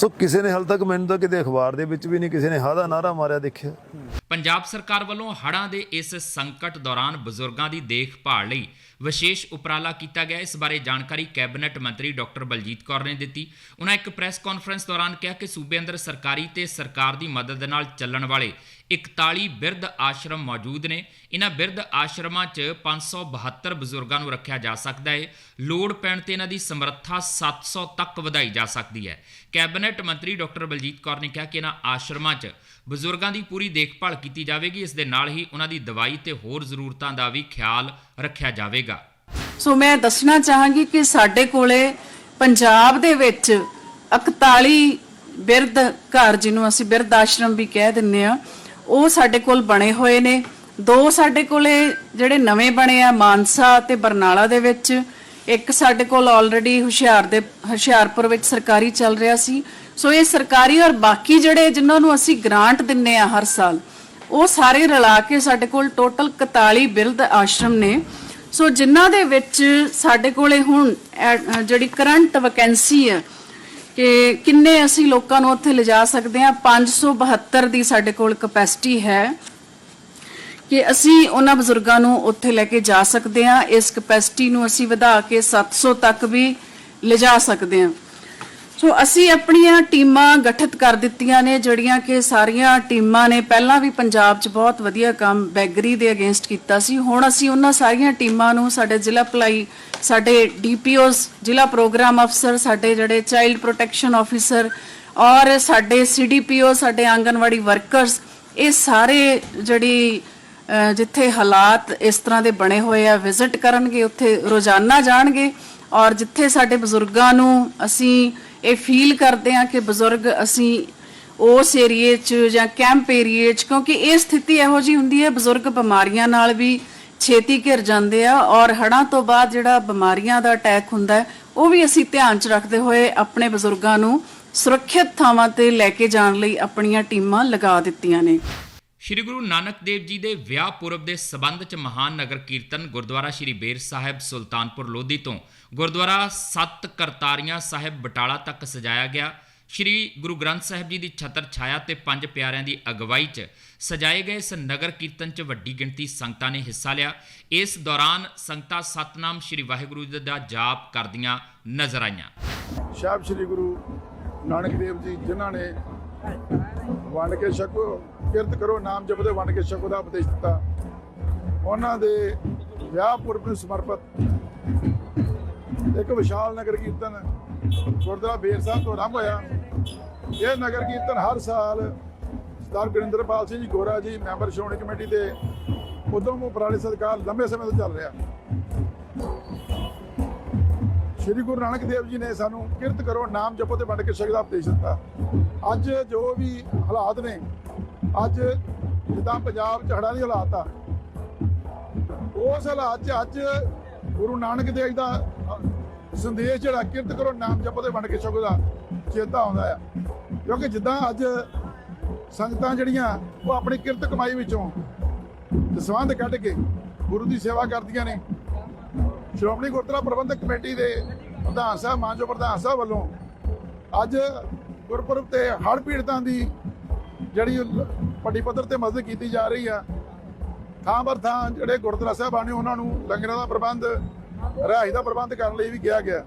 S11: ਸੋ ਕਿਸੇ ਨੇ ਹਾਲ ਤੱਕ ਮੈਨੂੰ ਤਾਂ ਕਿਤੇ ਅਖਬਾਰ ਦੇ ਵਿੱਚ ਵੀ ਨਹੀਂ ਕਿਸੇ ਨੇ ਹਾਦਾ ਨਾਰਾ ਮਾਰਿਆ ਦੇਖਿਆ।
S1: ਪੰਜਾਬ ਸਰਕਾਰ ਵੱਲੋਂ ਹੜ੍ਹਾਂ ਦੇ ਇਸ ਸੰਕਟ ਦੌਰਾਨ ਬਜ਼ੁਰਗਾਂ ਦੀ ਦੇਖਭਾਲ ਲਈ ਵਿਸ਼ੇਸ਼ ਉਪਰਾਲਾ ਕੀਤਾ ਗਿਆ। ਇਸ ਬਾਰੇ ਜਾਣਕਾਰੀ ਕੈਬਨਿਟ ਮੰਤਰੀ ਡਾਕਟਰ ਬਲਜੀਤ ਕੌਰ ਨੇ ਦਿੱਤੀ। ਉਹਨਾਂ ਇੱਕ ਪ੍ਰੈਸ ਕਾਨਫਰੰਸ ਦੌਰਾਨ ਕਿਹਾ ਕਿ ਸੂਬੇ ਅੰਦਰ ਸਰਕਾਰੀ ਤੇ ਸਰਕਾਰ ਦੀ ਮਦਦ ਨਾਲ ਚੱਲਣ ਵਾਲੇ 41 ਬਿਰਧ ਆਸ਼ਰਮ ਮੌਜੂਦ ਨੇ। ਇਹਨਾਂ ਬਿਰਧ ਆਸ਼ਰਮਾਂ 'ਚ 572 ਬਜ਼ੁਰਗਾਂ ਨੂੰ ਰੱਖਿਆ ਜਾ ਸਕਦਾ ਹੈ। ਲੋੜ ਪੈਣ ਤੇ ਇਹਨਾਂ ਦੀ ਸਮਰੱਥਾ 700 ਤੱਕ ਵਧਾਈ ਜਾ ਸਕਦੀ ਹੈ। ਕੈਬਨਿਟ ਮੰਤਰੀ ਡਾਕਟਰ ਬਲਜੀਤ ਕੌਰ ਨੇ ਕਿਹਾ ਕਿ ਇਹਨਾਂ ਆਸ਼ਰਮਾਂ 'ਚ ਬਜ਼ੁਰਗਾਂ ਦੀ ਪੂਰੀ ਦੇਖਭਾਲ ਕੀਤੀ ਜਾਵੇਗੀ, ਇਸ ਦੇ ਨਾਲ ਹੀ ਉਹਨਾਂ ਦੀ ਦਵਾਈ ਤੇ ਹੋਰ ਜ਼ਰੂਰਤਾਂ ਦਾ ਵੀ ਖਿਆਲ ਰੱਖਿਆ ਜਾਵੇਗਾ।
S9: ਸੋ ਮੈਂ ਦੱਸਣਾ ਚਾਹਾਂਗੀ ਕਿ ਸਾਡੇ ਕੋਲੇ ਪੰਜਾਬ ਦੇ ਵਿੱਚ 41 ਬਿਰਧ ਘਰ, ਜਿਹਨੂੰ ਅਸੀਂ ਬਿਰਧ ਆਸ਼ਰਮ ਵੀ ਕਹਿ ਦਿੰਨੇ ਆ ਉਹ ਸਾਡੇ ਕੋਲ ਬਣੇ ਹੋਏ ਨੇ। ਦੋ ਸਾਡੇ ਕੋਲੇ ਜਿਹੜੇ ਨਵੇਂ ਬਣੇ ਆ, ਮਾਨਸਾ ਤੇ ਬਰਨਾਲਾ ਦੇ ਵਿੱਚ, ਇੱਕ ਸਾਡੇ ਕੋਲ ਆਲਰੇਡੀ ਹੁਸ਼ਿਆਰ ਦੇ ਹੁਸ਼ਿਆਰਪੁਰ ਵਿੱਚ ਸਰਕਾਰੀ ਚੱਲ ਰਿਹਾ ਸੀ। ਸੋ ਇਹ ਸਰਕਾਰੀ ਔਰ ਬਾਕੀ ਜਿਹੜੇ ਜਿਨ੍ਹਾਂ ਨੂੰ ਅਸੀਂ ਗ੍ਰਾਂਟ ਦਿੰਨੇ ਆ ਹਰ ਸਾਲ, ਉਹ ਸਾਰੇ ਰਲਾ ਕੇ ਸਾਡੇ ਕੋਲ ਟੋਟਲ 41 ਬਿਰਧ ਆਸ਼ਰਮ ਨੇ। ਸੋ ਜਿਨ੍ਹਾਂ ਦੇ ਵਿੱਚ ਸਾਡੇ ਕੋਲੇ ਹੁਣ ਜਿਹੜੀ ਕਰੰਟ ਵੈਕੈਂਸੀ ਹੈ, ਕਿ ਕਿੰਨੇ ਅਸੀਂ ਲੋਕਾਂ ਨੂੰ ਉੱਥੇ ਲਿਜਾ ਸਕਦੇ ਹਾਂ 572 ਦੀ ਸਾਡੇ ਕੋਲ ਕਪੈਸਿਟੀ ਹੈ ਕਿ ਅਸੀਂ ਉਹਨਾਂ ਬਜ਼ੁਰਗਾਂ ਨੂੰ ਉੱਥੇ ਲੈ ਕੇ ਜਾ ਸਕਦੇ ਹਾਂ। ਇਸ ਕਪੈਸਿਟੀ ਨੂੰ ਅਸੀਂ ਵਧਾ ਕੇ 700 ਤੱਕ ਵੀ ਲਿਜਾ ਸਕਦੇ ਹਾਂ। ਸੋ ਅਸੀਂ ਆਪਣੀਆਂ ਟੀਮਾਂ ਗਠਿਤ ਕਰ ਦਿੱਤੀਆਂ ਨੇ, ਜਿਹੜੀਆਂ ਕਿ ਸਾਰੀਆਂ ਟੀਮਾਂ ਨੇ ਪਹਿਲਾਂ ਵੀ ਪੰਜਾਬ 'ਚ ਬਹੁਤ ਵਧੀਆ ਕੰਮ ਬੈਗਰੀ ਦੇ ਅਗੇਂਸਟ ਕੀਤਾ ਸੀ। ਹੁਣ ਅਸੀਂ ਉਹਨਾਂ ਸਾਰੀਆਂ ਟੀਮਾਂ ਨੂੰ ਸਾਡੇ ਜ਼ਿਲ੍ਹਾ ਭਲਾਈ, ਸਾਡੇ ਡੀਪੀਓਸ ਜ਼ਿਲ੍ਹਾ ਪ੍ਰੋਗਰਾਮ ਅਫਸਰ, ਸਾਡੇ ਜਿਹੜੇ ਚਾਈਲਡ ਪ੍ਰੋਟੈਕਸ਼ਨ ਆਫੀਸਰ ਔਰ ਸਾਡੇ ਸੀਡੀਪੀਓ, ਸਾਡੇ ਆਂਗਨਵਾੜੀ ਵਰਕਰਸ, ਇਹ ਸਾਰੇ ਜਿਹੜੀ ਜਿੱਥੇ ਹਾਲਾਤ ਇਸ ਤਰ੍ਹਾਂ ਦੇ ਬਣੇ ਹੋਏ ਆ, ਵਿਜ਼ਿਟ ਕਰਨਗੇ, ਉੱਥੇ ਰੋਜ਼ਾਨਾ ਜਾਣਗੇ ਔਰ ਜਿੱਥੇ ਸਾਡੇ ਬਜ਼ੁਰਗਾਂ ਨੂੰ ਅਸੀਂ ਇਹ ਫੀਲ ਕਰਦੇ ਆ ਕਿ ਬਜ਼ੁਰਗ ਅਸੀਂ ਉਸ ਏਰੀਏ 'ਚ ਜਾਂ ਕੈਂਪ ਏਰੀਏ 'ਚ, ਕਿਉਂਕਿ ਇਹ ਸਥਿਤੀ ਇਹੋ ਜੀ ਹੁੰਦੀ ਹੈ, ਬਜ਼ੁਰਗ ਬਿਮਾਰੀਆਂ ਨਾਲ ਵੀ ਛੇਤੀ ਘਿਰ ਜਾਂਦੇ ਆ ਔਰ ਹੜ੍ਹਾਂ ਤੋਂ ਬਾਅਦ ਜਿਹੜਾ ਬਿਮਾਰੀਆਂ ਦਾ ਅਟੈਕ ਹੁੰਦਾ ਉਹ ਵੀ ਅਸੀਂ ਧਿਆਨ 'ਚ ਰੱਖਦੇ ਹੋਏ ਆਪਣੇ ਬਜ਼ੁਰਗਾਂ ਨੂੰ ਸੁਰੱਖਿਅਤ ਥਾਵਾਂ ਤੇ ਲੈ ਕੇ ਜਾਣ ਲਈ ਆਪਣੀਆਂ ਟੀਮਾਂ ਲਗਾ ਦਿੱਤੀਆਂ ਨੇ।
S1: ਸ਼੍ਰੀ ਗੁਰੂ ਨਾਨਕ ਦੇਵ ਜੀ ਦੇ ਵਿਆਹ ਪੁਰਬ ਦੇ ਸਬੰਧ ਚ ਮਹਾਨ ਨਗਰ ਕੀਰਤਨ ਗੁਰਦੁਆਰਾ ਸ਼੍ਰੀ ਬੇਰ ਸਾਹਿਬ ਸੁਲਤਾਨਪੁਰ ਲੋਧੀ ਤੋਂ ਗੁਰਦੁਆਰਾ ਸੱਤ ਕਰਤਾਰੀਆਂ ਸਾਹਿਬ ਬਟਾਲਾ ਤੱਕ ਸਜਾਇਆ ਗਿਆ। ਸ਼੍ਰੀ ਗੁਰੂ ਗ੍ਰੰਥ ਸਾਹਿਬ ਜੀ ਦੀ ਛਤਰ ਛਾਇਆ ਤੇ ਪੰਜ ਪਿਆਰਿਆਂ ਦੀ ਅਗਵਾਈ 'ਚ ਸਜਾਏ ਗਏ ਇਸ ਨਗਰ ਕੀਰਤਨ 'ਚ ਵੱਡੀ ਗਿਣਤੀ ਸੰਗਤਾਂ ਨੇ ਹਿੱਸਾ ਲਿਆ। ਇਸ ਦੌਰਾਨ ਸੰਗਤਾਂ ਸਤਨਾਮ ਸ਼੍ਰੀ ਵਾਹਿਗੁਰੂ ਜੀ ਦਾ ਜਾਪ ਕਰਦੀਆਂ ਨਜ਼ਰ ਆਈਆਂ।
S12: ਸਾਹਿਬ ਸ੍ਰੀ ਗੁਰੂ ਨਾਨਕ ਦੇਵ ਜੀ, ਜਿਨ੍ਹਾਂ ਨੇ ਵੰਡ ਕੇ ਛਕੋ ਕਿਰਤ ਕਰੋ, ਨਾਮ ਜਪਦੇ ਵੰਡ ਕੇ ਛਕੋ ਦਾ ਉਪਦੇਸ਼ ਦਿੱਤਾ। ਉਹਨਾਂ ਦੇ ਵਿਆਹ ਪੁਰਬ ਨੂੰ ਸਮਰਪਿਤ ਇੱਕ ਵਿਸ਼ਾਲ ਨਗਰ ਕੀਰਤਨ ਗੁਰਦੁਆਰਾ ਬੇਰ ਸਾਹਿਬ ਤੋਂ ਆਰੰਭ ਹੋਇਆ। ਇਹ ਨਗਰ ਕੀਰਤਨ ਹਰ ਸਾਲ ਸਰਦਾਰ ਗੁਰਿੰਦਰਪਾਲ ਸਿੰਘ ਜੀ ਗੋਰਾ ਜੀ, ਮੈਂਬਰ ਸ਼੍ਰੋਮਣੀ ਕਮੇਟੀ ਦੇ ਉਦਮ ਉਪਰਾਲੇ ਸਦਕਾਰ ਲੰਬੇ ਸਮੇਂ ਤੋਂ ਚੱਲ ਰਿਹਾ। ਸ਼੍ਰੀ ਗੁਰੂ ਨਾਨਕ ਦੇਵ ਜੀ ਨੇ ਸਾਨੂੰ ਕਿਰਤ ਕਰੋ, ਨਾਮ ਜਪੋ ਤੇ ਵੰਡ ਕੇ ਛਕੋ ਦਾ ਉਪਦੇਸ਼ ਦਿੱਤਾ। ਅੱਜ ਜੋ ਵੀ ਹਾਲਾਤ ਨੇ, ਅੱਜ ਜਿੱਦਾਂ ਪੰਜਾਬ 'ਚ ਹੜ੍ਹਾਂ ਦੀ ਹਾਲਾਤ ਆ, ਉਸ ਹਾਲਾਤ 'ਚ ਅੱਜ ਗੁਰੂ ਨਾਨਕ ਦੇਵ ਦਾ ਸੰਦੇਸ਼ ਜਿਹੜਾ ਕਿਰਤ ਕਰੋ, ਨਾਮ ਜਪੋ ਤੇ ਵੰਡ ਕੇ ਛਕੋ ਦਾ ਚੇਤਾ ਆਉਂਦਾ ਆ। ਕਿਉਂਕਿ ਜਿੱਦਾਂ ਅੱਜ ਸੰਗਤਾਂ ਜਿਹੜੀਆਂ, ਉਹ ਆਪਣੀ ਕਿਰਤ ਕਮਾਈ ਵਿੱਚੋਂ ਦਸਵੰਧ ਕੱਢ ਕੇ ਗੁਰੂ ਦੀ ਸੇਵਾ ਕਰਦੀਆਂ ਨੇ। ਸ਼੍ਰੋਮਣੀ ਗੁਰਦੁਆਰਾ ਪ੍ਰਬੰਧਕ ਕਮੇਟੀ ਦੇ ਪ੍ਰਧਾਨ ਸਾਹਿਬ ਮਾਨਜੋ ਪ੍ਰਧਾਨ ਸਾਹਿਬ ਵੱਲੋਂ ਅੱਜ ਗੁਰਪੁਰਬ ਤੇ ਹੜ੍ਹ ਪੀੜਤਾਂ ਦੀ ਜਿਹੜੀ ਵੱਡੀ ਪੱਧਰ ਤੇ ਮਦਦ ਕੀਤੀ ਜਾ ਰਹੀ ਆ। ਥਾਂ ਪਰ ਥਾਂ ਜਿਹੜੇ ਗੁਰਦੁਆਰਾ ਸਾਹਿਬਾਨ ਨੇ, ਉਹਨਾਂ ਨੂੰ ਲੰਗਰਾਂ ਦਾ ਪ੍ਰਬੰਧ ਰਿਹਾਇਸ਼ ਦਾ ਪ੍ਰਬੰਧ ਕਰਨ ਲਈ ਵੀ ਕਿਹਾ ਗਿਆ।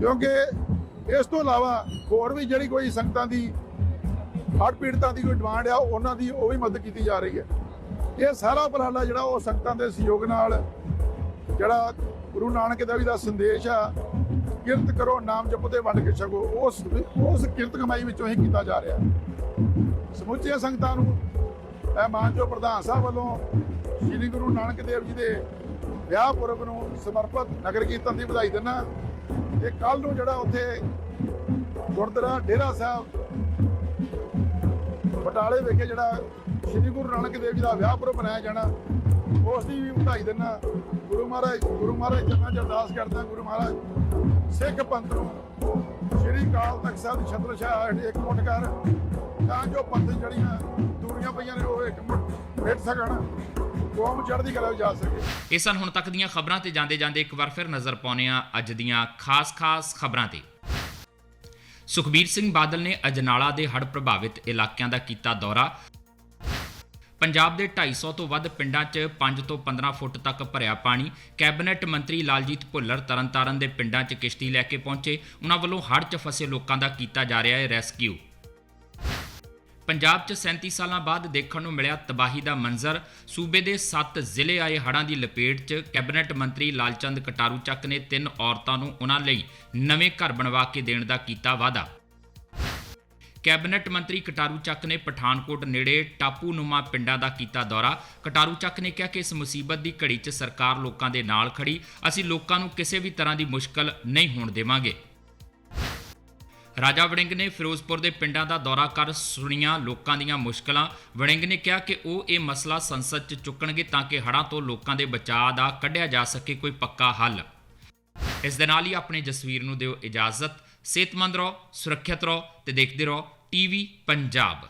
S12: ਕਿਉਂਕਿ ਇਸ ਤੋਂ ਇਲਾਵਾ ਹੋਰ ਵੀ ਜਿਹੜੀ ਕੋਈ ਸੰਗਤਾਂ ਦੀ, ਹੜ੍ਹ ਪੀੜਤਾਂ ਦੀ ਕੋਈ ਡਿਮਾਂਡ ਆ, ਉਹਨਾਂ ਦੀ ਉਹ ਵੀ ਮਦਦ ਕੀਤੀ ਜਾ ਰਹੀ ਹੈ। ਇਹ ਸਾਰਾ ਉਪਰਾਲਾ ਜਿਹੜਾ ਉਹ ਸੰਗਤਾਂ ਦੇ ਸਹਿਯੋਗ ਨਾਲ ਜਿਹੜਾ ਗੁਰੂ ਨਾਨਕ ਦੇਵ ਜੀ ਦਾ ਸੰਦੇਸ਼ ਆ, ਕਿਰਤ ਕਰੋ, ਨਾਮ ਜਪੋ ਤੇ ਵੰਡ ਕੇ ਛਕੋ, ਉਸ ਉਸ ਕਿਰਤ ਕਮਾਈ ਵਿੱਚੋਂ ਹੀ ਕੀਤਾ ਜਾ ਰਿਹਾ। ਸਮੁੱਚੀਆਂ ਸੰਗਤਾਂ ਨੂੰ ਇਹ ਮਾਨਜੋ ਪ੍ਰਧਾਨ ਸਾਹਿਬ ਵੱਲੋਂ ਸ੍ਰੀ ਗੁਰੂ ਨਾਨਕ ਦੇਵ ਜੀ ਦੇ ਵਿਆਹ ਪੁਰਬ ਨੂੰ ਸਮਰਪਿਤ ਨਗਰ ਕੀਰਤਨ ਦੀ ਵਧਾਈ ਦਿੰਦਾ ਤੇ ਕੱਲ ਨੂੰ ਜਿਹੜਾ ਉੱਥੇ ਗੁਰਦੁਆਰਾ ਡੇਰਾ ਸਾਹਿਬ, ਬਟਾਲੇ ਵਿਖੇ ਜਿਹੜਾ ਸ੍ਰੀ ਗੁਰੂ ਨਾਨਕ ਦੇਵ ਜੀ ਦਾ ਵਿਆਹ ਪੁਰਬ ਮਨਾਇਆ ਜਾਣਾ, ਉਸ ਦੀ ਵੀ ਵਧਾਈ ਦਿੰਦਾ ਗੁਰੂ ਮਹਾਰਾਜ ਗੁਰੂ ਮਹਾਰਾਜ ਚਰਨਾਂ 'ਚ ਅਰਦਾਸ ਕਰਦਾ ਗੁਰੂ ਮਹਾਰਾਜ, ਸਿੱਖ ਪੰਥ ਨੂੰ ਸ੍ਰੀ ਕਾਲ ਤਖਤ ਸਾਹਿਬ ਦੀ ਛਤਰ ਛਾਇਆ ਇੱਕ ਮੁੱਠ ਕਰ, ਤਾਂ ਜੋ ਪੰਥ ਜਿਹੜੀਆਂ ਦੂਰੀਆਂ ਪਈਆਂ ਨੇ ਉਹ ਇੱਕ ਮਿਟ ਸਕਣ। ਕੌਮ ਚੜ੍ਹਦੀ ਕਲਾ ਵਿੱਚ ਜਾ ਸਕੇ।
S1: ਇਹ ਸਨ ਹੁਣ ਤੱਕ ਦੀਆਂ ਖਬਰਾਂ ਤੇ ਜਾਂਦੇ ਜਾਂਦੇ ਇੱਕ ਵਾਰ ਫਿਰ ਨਜ਼ਰ ਪਾਉਂਦੇ ਹਾਂ ਅੱਜ ਦੀਆਂ ਖਾਸ-ਖਾਸ ਖਬਰਾਂ ਤੇ। ਸੁਖਬੀਰ ਸਿੰਘ ਬਾਦਲ ਨੇ ਅਜਨਾਲਾ ਦੇ ਹੜ੍ਹ ਪ੍ਰਭਾਵਿਤ ਇਲਾਕਿਆਂ ਦਾ ਕੀਤਾ ਦੌਰਾ। ਪੰਜਾਬ ਦੇ 250 ਤੋਂ ਵੱਧ ਪਿੰਡਾਂ 'ਚ 5 ਤੋਂ 15 ਫੁੱਟ ਤੱਕ ਭਰਿਆ ਪਾਣੀ। ਕੈਬਨਿਟ ਮੰਤਰੀ ਲਾਲਜੀਤ ਭੁੱਲਰ ਤਰਨਤਾਰਨ ਦੇ ਪਿੰਡਾਂ 'ਚ ਕਿਸ਼ਤੀ ਲੈ ਕੇ ਪਹੁੰਚੇ। ਉਹਨਾਂ ਵੱਲੋਂ ਹੜ੍ਹ 'ਚ ਫਸੇ ਲੋਕਾਂ ਦਾ ਕੀਤਾ ਜਾ ਰਿਹਾ ਹੈ ਰੈਸਕਿਊ। ਪੰਜਾਬ 'ਚ 37 ਸਾਲਾਂ ਬਾਅਦ ਦੇਖਣ ਨੂੰ ਮਿਲਿਆ ਤਬਾਹੀ ਦਾ ਮੰਜ਼ਰ। ਸੂਬੇ ਦੇ 7 ਜ਼ਿਲ੍ਹੇ ਆਏ ਹੜ੍ਹਾਂ ਦੀ ਲਪੇਟ 'ਚ ਕੈਬਨਿਟ ਮੰਤਰੀ ਲਾਲਚੰਦ ਕਟਾਰੂ ਚੱਕ ਨੇ ਤਿੰਨ ਔਰਤਾਂ ਨੂੰ ਉਹਨਾਂ ਲਈ ਨਵੇਂ ਘਰ ਬਣਵਾ ਕੇ ਦੇਣ ਦਾ ਕੀਤਾ ਵਾਅਦਾ। ਕੈਬਨਿਟ ਮੰਤਰੀ ਕਟਾਰੂ ਚੱਕ ਨੇ ਪਠਾਨਕੋਟ ਨੇੜੇ ਟਾਪੂ ਨੁਮਾ ਪਿੰਡਾਂ ਦਾ ਕੀਤਾ ਦੌਰਾ। ਕਟਾਰੂ ਚੱਕ ਨੇ ਕਿਹਾ ਕਿ ਇਸ ਮੁਸੀਬਤ ਦੀ ਘੜੀ 'ਚ ਸਰਕਾਰ ਲੋਕਾਂ ਦੇ ਨਾਲ ਖੜੀ ਅਸੀਂ ਲੋਕਾਂ ਨੂੰ ਕਿਸੇ ਵੀ ਤਰ੍ਹਾਂ ਦੀ ਮੁਸ਼ਕਲ ਨਹੀਂ ਹੋਣ ਦੇਵਾਂਗੇ। ਰਾਜਾ ਵੜਿੰਗ ਨੇ ਫਿਰੋਜ਼ਪੁਰ ਦੇ ਪਿੰਡਾਂ ਦਾ ਦੌਰਾ ਕਰ ਸੁਣੀਆਂ ਲੋਕਾਂ ਦੀਆਂ ਮੁਸ਼ਕਲਾਂ। ਵੜਿੰਗ ਨੇ ਕਿਹਾ ਕਿ ਉਹ ਇਹ ਮਸਲਾ ਸੰਸਦ 'ਚ ਚੁੱਕਣਗੇ ਤਾਂ ਕਿ ਹੜ੍ਹਾਂ ਤੋਂ ਲੋਕਾਂ ਦੇ ਬਚਾਅ ਦਾ ਕੱਢਿਆ ਜਾ ਸਕੇ, ਕੋਈ ਪੱਕਾ ਹੱਲ। ਇਸ ਦੇ ਨਾਲ ਹੀ ਆਪਣੇ ਜਸਵੀਰ ਨੂੰ ਦਿਓ ਇਜਾਜ਼ਤ। ਸਿਹਤਮੰਦ ਰਹੋ, ਸੁਰੱਖਿਅਤ ਰਹੋ ਤੇ ਦੇਖਦੇ ਰਹੋ ਟੀਵੀ ਪੰਜਾਬ।